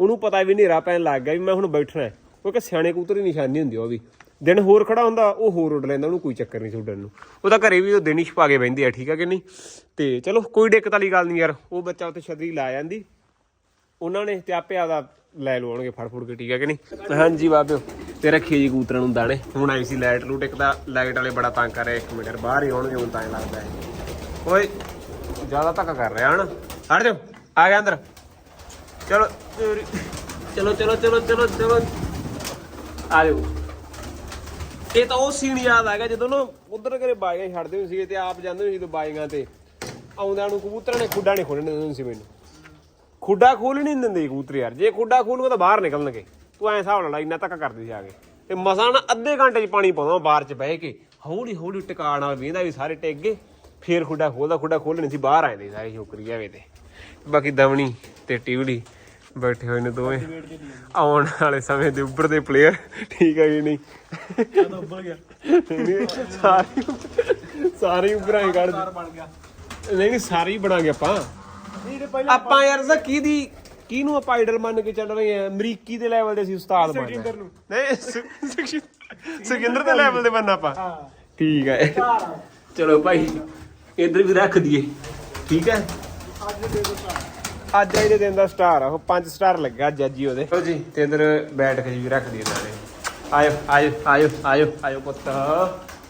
A: ਉਹਨੂੰ ਪਤਾ ਵੀ ਹਨੇਰਾ ਪੈਣ ਲੱਗ ਗਿਆ ਵੀ ਮੈਂ ਹੁਣ ਬੈਠਣਾ ਹੈ। ਇੱਕ ਸਿਆਣੇ ਕਬੂਤਰ ਦੀ ਨਿਸ਼ਾਨੀ ਹੁੰਦੀ ਆ ਉਹ ਵੀ। ਦਿਨ ਹੋਰ ਖੜਾ ਹੁੰਦਾ, ਉਹ ਹੋਰ ਉੱਡ ਲੈਂਦਾ, ਉਹਨੂੰ ਕੋਈ ਚੱਕਰ ਨਹੀਂ ਛੁੱਟਣ ਨੂੰ। ਉਹ ਤਾਂ ਘਰੇ ਵੀ ਉਹ ਦਿਨ ਹੀ ਛਪਾ ਕੇ ਬਹਿੰਦੇ ਆ, ਠੀਕ ਆ ਕਿ ਨਹੀਂ? ਤੇ ਚਲੋ, ਕੋਈ ਦਿੱਕਤ ਵਾਲੀ ਗੱਲ ਨਹੀਂ ਯਾਰ, ਉਹ ਬੱਚਾ ਉੱਥੇ ਛਤਰੀ ਲਾ ਜਾਂਦੀ ਉਹਨਾਂ ਨੇ ਤੇ ਆਪੇ ਆਦਾ ਲੈ ਲਵਾਉਣਗੇ ਫੜ ਫੁੜ ਕੇ, ਠੀਕ ਹੈ ਕਿ ਨਹੀਂ? ਹਾਂਜੀ ਬਾਬਿਓ, ਤੇ ਰੱਖੀਏ ਜੀ ਕੂਤਰਾਂ ਨੂੰ ਦਾਣੇ। ਹੁਣ ਆਈ ਸੀ ਲਾਈਟ ਲੂਟ, ਇੱਕ ਤਾਂ ਲਾਈਟ ਵਾਲੇ ਬੜਾ ਤੰਗ ਕਰ ਰਹੇ, ਇੱਕ ਮਿੰਟ, ਬਾਹਰ ਹੀ ਆਉਣਗੇ, ਹੁਣ ਤਾਂ ਐਂ ਲੱਗਦਾ ਹੈ। ਓਏ, ਜ਼ਿਆਦਾ ਧੱਕਾ ਕਰ ਰਿਹਾ, ਹਨ? ਹਟ ਜਾਓ, ਆ ਗਿਆ ਅੰਦਰ। ਚਲੋ ਚਲੋ ਚਲੋ ਚਲੋ ਚਲੋ ਚਲੋ, ਆ ਜਾਓ। ਇਹ ਤਾਂ ਉਹ ਸੀਨ ਯਾਦ ਆ ਗਿਆ ਜਦੋਂ ਨਾ ਉਧਰ ਘਰੇ ਬਾਈਆਂ ਛੱਡਦੇ ਹੁੰਦੇ ਸੀਗੇ ਤੇ ਆਪ ਜਾਂਦੇ ਹੁੰਦੇ ਸੀ ਜਦੋਂ ਬਾਈਆਂ ਤੇ। ਆਉਂਦਿਆਂ ਨੂੰ ਕਬੂਤਰਾਂ ਨੇ ਖੁੱਡਾ ਨਹੀਂ ਖੋਲਣ ਦਿੰਦੇ ਸੀ ਮੈਨੂੰ। ਖੁੱਡਾ ਖੋਲ ਨਹੀਂ ਦਿੰਦੇ ਕਬੂਤਰ ਯਾਰ। ਜੇ ਖੁੱਡਾ ਖੋਲੂਗਾ ਤਾਂ ਬਾਹਰ ਨਿਕਲਣਗੇ। ਤੂੰ ਐਂ ਹਿਸਾਬ ਨਾਲ ਇੰਨਾ ਤੱਕ ਕਰਦੀ ਸੀ ਆ ਕੇ। ਤੇ ਮਸਾਂ ਨਾ ਅੱਧੇ ਘੰਟੇ 'ਚ ਪਾਣੀ ਪਾਉਂਦਾ ਬਾਹਰ 'ਚ ਬਹਿ ਕੇ। ਹੌਲੀ ਹੌਲੀ ਟਿਕਾ ਨਾਲ ਵੇਂਦਾ ਵੀ ਸਾਰੇ ਟਿਕ ਗਏ। ਫੇਰ ਖੁੱਡਾ ਖੋਲਦਾ ਖੁੱਡਾ ਖੋਲਣੀ ਸੀ, ਬਾਹਰ ਆਏ ਨੇ ਸਾਰੇ ਛੋਕਰੀ ਜਾਵੇ ਤੇ। ਬਾਕੀ ਦਵਣੀ ਤੇ ਟਿਵੜੀ ਬੈਠੇ ਹੋਏ ਨੇ ਦੋਵੇਂ। ਆਉਣ ਵਾਲੇ ਸਮੇਂ ਦੇ ਉੱਪਰ ਦੇ ਪਲੇਅਰ ਠੀਕ ਹੈ ਕਿ ਨਹੀਂ?
C: ਗਿਆ
A: ਸਾਰੇ ਸਾਰੇ ਉੱਪਰਾਂ ਹੀ ਕੱਢ
C: ਬਣ
A: ਨਹੀਂ ਨਹੀਂ ਸਾਰੇ ਹੀ ਬਣਾਂਗੇ ਆਪਾਂ। ਆਪਾਂ ਯਾਰ ਸਾ ਕਿਹਦੀ ਕਿਹਨੂੰ ਆਪਾਂ ਆਈਡਲ ਮੰਨ ਕੇ ਚੱਲ ਰਹੇ ਆ ਅਮਰੀਕੀ ਦੇ ਲੈਵਲ ਦੇ ਸੀ ਉਸਤਾਦ
C: ਸੁਖਜਿੰਦਰ ਨੂੰ।
A: ਨਹੀਂ ਸੁ- ਸੁਖਜਿੰ- ਸੁਖਜਿੰਦਰ ਦੇ ਲੈਵਲ ਦੇ ਬਣਨਾ ਆਪਾਂ।
C: ਹਾਂ।
A: ਠੀਕ ਹੈ। ਚਲੋ ਭਾਈ ਇਧਰ ਵੀ ਰੱਖ ਦਈਏ। ਠੀਕ ਹੈ?
C: ਅੱਜ ਦੇ ਦੋ
A: ਅੱਜ ਇਹਦੇ ਦਿਨ ਦਾ ਸਟਾਰ ਆ, ਉਹ 5 ਸਟਾਰ ਲੱਗਾ ਅੱਜ ਅੱਜ ਉਹਦੇ। ਲਓ ਜੀ, ਤੇ ਇਧਰ ਬੈਠ ਕੇ ਵੀ ਰੱਖ ਦਈਏ ਨਾਲੇ। ਆਇਓ ਆਇਓ ਆਇਓ ਆਇਓ ਆਇਓ ਪੁੱਤ।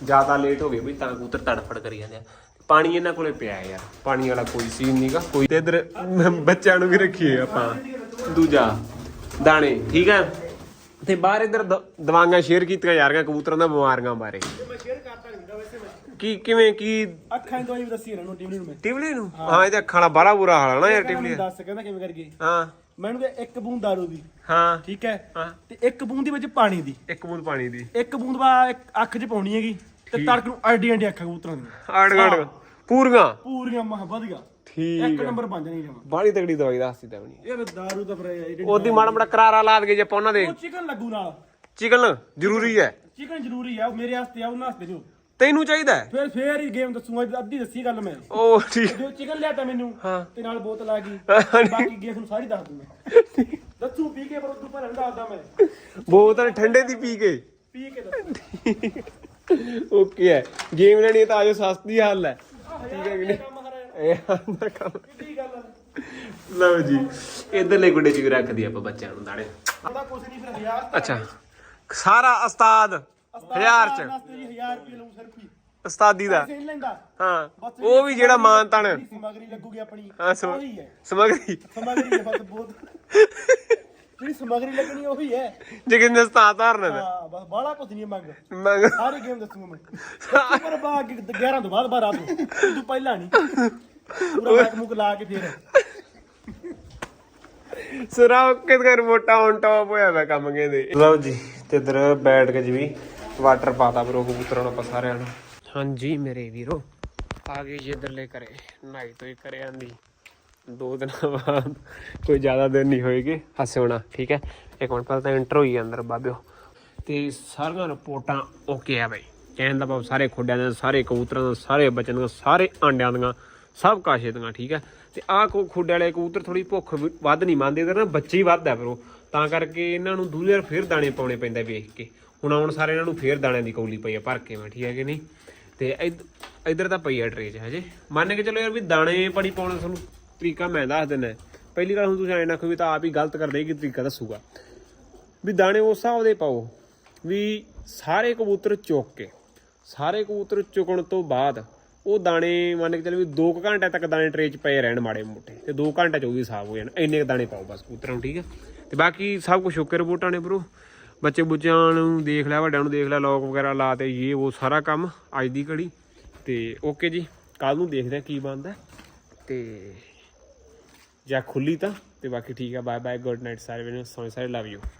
A: ਜ਼ਿਆਦਾ ਲੇਟ ਹੋ ਗਏ ਵੀ ਤਾਂ ਕਬੂਤਰ ਤੜਫੜ ਕਰੀ ਜਾਂਦੇ ਆ। ਪਾਣੀ ਇਹਨਾਂ ਕੋਲੇ ਪਿਆ ਯਾਰ, ਪਾਣੀ ਵਾਲਾ ਕੋਈ ਸੀਨ ਨਹੀਂਗਾ ਕੋਈ ਤੇ ਇਧਰ ਬੱਚਿਆਂ ਨੂੰ ਵੀ ਰੱਖੀਏ ਆਪਾਂ। ਦੂਜਾ, ਦਾਣੇ, ਠੀਕ ਹੈ ਤੇ ਬਾਹਰ ਇਧਰ ਦਵਾਈਆਂ ਸ਼ੇਅਰ ਕੀਤੀਆਂ ਜਾ ਰਹੀਆਂ ਕਬੂਤਰਾਂ ਦਾ ਬਿਮਾਰੀਆਂ ਬਾਰੇ।
C: ਮੈਂ ਸ਼ੇਅਰ ਕਰਤਾ
A: ਕੀ ਕਿਵੇਂ ਕੀ?
C: ਅੱਖਾਂ ਦੀ ਦਵਾਈ ਵੀ ਦੱਸੀ ਇਹਨਾਂ ਨੂੰ ਟੀਵੀ ਨੂੰ ਮੈਂ।
A: ਟਿਵਲੀ ਨੂੰ? ਹਾਂ। ਇਹਦੇ ਅੱਖਾਂ ਦਾ ਬੜਾ ਬੁਰਾ ਹਾਲ ਆ ਨਾ ਯਾਰ ਟਿਵਲੀ
C: ਦੱਸ ਕਹਿੰਦਾ ਕਿਵੇਂ ਕਰੀਏ?
A: ਹਾਂ।
C: ਮੈਨੂੰ ਤੇ ਇੱਕ ਬੂੰਦ ਦਾਰੂ ਦੀ।
A: ਹਾਂ।
C: ਠੀਕ ਹੈ?
A: ਹਾਂ।
C: ਤੇ ਇੱਕ ਬੂੰਦ ਦੇ ਵਿੱਚ ਪਾਣੀ ਦੀ।
A: ਇੱਕ ਬੂੰਦ ਪਾਣੀ ਦੀ।
C: ਇੱਕ ਬੂੰਦ ਬਾ ਇੱਕ ਅੱਖ 'ਚ ਪਾਉਣੀ ਹੈਗੀ ਤੇ ਤੜਕ ਨੂੰ ਐਡੀ ਐਡੀ ਅੱਖਾਂ ਕਬੂਤਰਾਂ ਦੀਆਂ।
A: ਆੜ ਗੜ ਪੂਰੀਆਂ?
C: ਪੂਰੀਆਂ ਮਹ ਵਧੀਆ
A: ਠੀਕ
C: ਇੱਕ ਨੰਬਰ ਬਣ ਜਾਣੀ ਜਮਾ।
A: ਬਾੜੀ ਤਗੜੀ ਦਵਾਈ ਦੱਸਦੀ ਤਾਂ ਬਣੀ
C: ਯਾਰ ਦਾਰੂ ਤਾਂ ਫਿਰ ਇਹ
A: ਉਹਦੀ ਮਾੜਾ ਮਾੜਾ ਕਰਾਰਾ ਲਾ ਦਗੇ ਜੇ ਆਪਾਂ ਉਹਨਾਂ ਦੇ।
C: ਉਹ ਚਿਕਨ ਲੱਗੂ ਨਾਲ।
A: ਚਿਕਨ ਜ਼ਰੂਰੀ ਹੈ।
C: ਚਿਕਨ ਜ਼ਰੂਰੀ ਆ ਉਹ ਮੇਰੇ ਵਾਸਤੇ ਆ ਉਹਨਾਂ ਵਾਸਤੇ ਨਹੀਂ
A: ਤੈਨੂੰ ਚਾਹੀਦਾ ਹੈ?
C: ਫਿਰ ਫੇਰ ਹੀ ਗੇਮ ਦੱਸੂਗਾ ਅੱਧੀ ਦੱਸੀ ਗੱਲ ਮੈਂ।
A: ਉਹ ਠੀਕ।
C: ਜੋ ਚਿਕਨ ਲਿਆਤਾ ਮੈਨੂੰ
A: ਹਾਂ।
C: ਤੇ ਨਾਲ ਬੋਤਲ ਆ ਗਈ। ਬਾਕੀ ਗੇਮ ਨੂੰ ਸਾਰੀ ਦੱਸ ਦੂੰ ਮੈਂ ਦੱਸੂ ਪੀ ਕੇ ਪਰ ਉਦੋਂ ਪਹਿਲਾਂ ਦੱਸਦਾ ਮੈਂ।
A: ਬੋਤਲ ਠੰਡੇ ਦੀ ਪੀ ਕੇ।
C: ਪੀ ਕੇ ਦੱਸੂ।
A: ਓਕੇ ਹੈ। ਗੇਮ ਲੈਣੀ ਹੈ ਤਾਂ ਆਜੋ ਸਸਤੀ ਹੱਲ ਹੈ। ਠੀਕ ਹੈ ਕਿ ਨਹੀਂ?
C: ਕੰਮ ਹਰਾ
A: ਇਹ ਆਂਦਾ ਕੰਮ।
C: ਕਿੱਡੀ ਗੱਲ ਆ।
A: ਲਓ ਜੀ ਇਧਰਲੇ ਗੁੱਡੇ ਚ ਵੀ ਰੱਖਦੀ ਆਪਾਂ ਬੱਚਿਆਂ ਨੂੰ ਦਾਣੇ
C: ਉਹਦਾ ਕੁਝ ਨਹੀਂ ਫਿਰ ਹਜ਼ਾਰ
A: ਅੱਛਾ। ਸਾਰਾ ਉਸਤਾਦ ਹਜ਼ਾਰ ਚ।
C: ਵਾਸਤੇ ਜੀ 1000 ਰੁਪਏ ਲਊ ਸਿਰਫ ਹੀ।
A: ਉਸਤਾਦੀ ਦਾ।
C: ਲੈਂਦਾ।
A: ਹਾਂ।
C: ਬਸ
A: ਉਹ ਵੀ ਜਿਹੜਾ ਮਾਨ ਤਾਣ
C: ਜਿਹੜੀ ਸਮਗਰੀ ਲੱਗੂਗੀ ਆਪਣੀ।
A: ਹਾਂ, ਸਮ-
C: ਉਹੀ ਹੈ।
A: ਸਮਗਰੀ।
C: ਸਮਗਰੀ ਹੈ ਬਸ ਬਹੁਤ ਜਿਹੜੀ ਸਮਗਰੀ ਲੱਗਣੀ ਉਹੀ ਹੈ।
A: ਜੇ ਕਿੰਨੇ ਉਸਤਾਦ ਧਾਰਨ ਦਾ।
C: ਹਾਂ ਬਸ ਬਾਹਲਾ ਕੁਝ ਨਹੀਂ ਮੰਗ
A: ਮੈਂ
C: ਸਾਰੀ ਗੇਮ ਦੱਸੂਗਾ ਮੈਂ ਪਰ ਬਾਅਦ 11 ਤੋਂ ਬਾਅਦ ਬਾਹਰ ਆ ਤੂੰ। ਤੂੰ ਪਹਿਲਾਂ ਨਹੀਂ। ਪੂਰਾ ਮੈਕ ਮੁਕ ਲਾ ਕੇ ਫੇਰ।
A: ਸੁਰਾ ਕਿਧਰ ਮੋਟਾ ਔਨ ਟੌਪ ਹੋਇਆ ਵਾ ਕੰਮ ਕਹਿੰਦੇ। ਲਓ ਜੀ ਤੇ ਇਧਰ ਬੈਠ ਕੇ ਜੀ ਵੀ। ਵਾਟਰ ਪਾਤਾ ਬਰੋ ਕਬੂਤਰਾਂ ਨੂੰ ਆਪਾਂ ਸਾਰਿਆਂ ਨੂੰ। ਹਾਂਜੀ ਮੇਰੇ ਵੀਰੋ, ਆ ਗਏ ਜੀ ਇਧਰਲੇ ਕਰੇ ਨਾਈ ਤੋਂ ਹੀ ਕਰੇ ਆਂਦੀ ਦੋ ਦਿਨਾਂ ਬਾਅਦ ਕੋਈ ਜ਼ਿਆਦਾ ਦਿਨ ਨਹੀਂ ਹੋਏਗੇ, ਹੱਸੇ ਹੋਣਾ, ਠੀਕ ਹੈ? ਇੱਕ ਮਿੰਟ, ਪਹਿਲਾਂ ਤਾਂ ਇੰਟਰ ਹੋਈ ਅੰਦਰ, ਬਾਬਿਓ। ਤੇ ਸਾਰੀਆਂ ਰਿਪੋਰਟਾਂ ਓਕੇ ਆ ਬਈ। ਕਹਿਣ ਦਾ ਭਾਵ ਸਾਰੇ ਖੁੱਡਿਆਂ ਦੇ ਸਾਰੇ ਕਬੂਤਰਾਂ ਦੇ ਸਾਰੇ ਬੱਚਿਆਂ ਦੇ ਸਾਰੇ ਆਂਡਿਆਂ ਦੀਆਂ, ਸਭ ਕਾਸ਼ੇ ਦੀਆਂ, ਠੀਕ ਹੈ? ਤੇ ਆਹ ਕੋ ਖੁੱਡੇ ਵਾਲੇ ਕਬੂਤਰ ਥੋੜੀ ਭੁੱਖ ਵੱਧ ਨਹੀਂ ਮੰਨਦੇ, ਇਹਦੇ ਨਾਲ ਬੱਚੇ ਹੀ ਵੱਧ ਆ ਫਿਰ ਤਾਂ ਕਰਕੇ ਇਹਨਾਂ ਨੂੰ ਦੂਜੇ ਫਿਰ ਦਾਣੇ ਪਾਉਣੇ ਪੈਂਦੇ ਵੇਖ ਕੇ। ਹੁਣ ਆਉਣ ਸਾਰੇ ਇਹਨਾਂ ਨੂੰ ਫੇਰ ਦਾਣਿਆਂ ਦੀ ਕੌਲੀ ਪਈ ਆ, ਭਰ ਕੇ ਮੈਂ, ਠੀਕ ਹੈ ਕਿ ਨਹੀਂ? ਤੇ ਇਧ- ਇੱਧਰ ਤਾਂ ਪਈ ਆ ਟਰੇ 'ਚ ਹਜੇ। ਮੰਨ ਕੇ ਚਲੋ ਯਾਰ ਵੀ ਦਾਣੇ ਪੜੀ ਪਾਉਣ ਦਾ ਤੁਹਾਨੂੰ ਤਰੀਕਾ ਮੈਂ ਦੱਸ ਦਿੰਦਾ। ਪਹਿਲੀ ਗੱਲ ਹੁਣ ਤੁਸੀਂ ਐਂ ਨਾ ਕਹੋ ਵੀ ਤਾਂ ਆਪ ਹੀ ਗਲਤ ਕਰਦੇ ਕਿ ਤਰੀਕਾ ਦੱਸੂਗਾ? ਵੀ ਦਾਣੇ ਉਸ ਹਿਸਾਬ ਦੇ ਪਾਓ ਵੀ ਸਾਰੇ ਕਬੂਤਰ ਚੁੱਕ ਕੇ, ਸਾਰੇ ਕਬੂਤਰ ਚੁਕਣ ਤੋਂ ਬਾਅਦ ਉਹ ਦਾਣੇ ਮੰਨ ਕੇ ਚੱਲ ਵੀ 2 ਘੰਟੇ ਤੱਕ ਦਾਣੇ ਟਰੇ 'ਚ ਪਏ ਰਹਿਣ ਮਾੜੇ ਮੋਟੇ ਤੇ 2 ਘੰਟੇ 'ਚ ਉਹ ਵੀ ਸਾਫ਼ ਹੋ ਜਾਣ। ਇੰਨੇ ਕੁ ਦਾਣੇ ਪਾਓ ਬਸ ਕਬੂਤਰਾਂ ਨੂੰ, ਠੀਕ ਹੈ? ਤੇ ਬਾਕੀ ਸਭ ਕੁਝ ਓਕੇ ਰਿਪੋਰਟਾਂ ਨੇ ਬਰੋ ਬੱਚੇ ਬੁੱਚਿਆਂ ਨੂੰ ਦੇਖ ਲਿਆ, ਵੱਡਿਆਂ ਨੂੰ ਦੇਖ ਲਿਆ, ਲੋਕ ਵਗੈਰਾ ਲਾ ਤੇ ਇਹ ਉਹ ਸਾਰਾ ਕੰਮ ਅੱਜ ਦੀ ਘੜੀ। ਤੇ ਓਕੇ ਜੀ ਕੱਲ ਨੂੰ ਦੇਖਦੇ ਆ ਕੀ ਬਣਦਾ। ਤੇ ਜਾਂ ਖੁੱਲੀ ਤਾਂ, ਤੇ ਬਾਕੀ ਠੀਕ ਆ ਬਾਏ ਬਾਏ ਗੁੱਡ ਨਾਈਟ ਸਾਰੇ ਵੀਰੋ ਸੋਹਣੇ ਸਾਰੇ ਲਵ ਯੂ।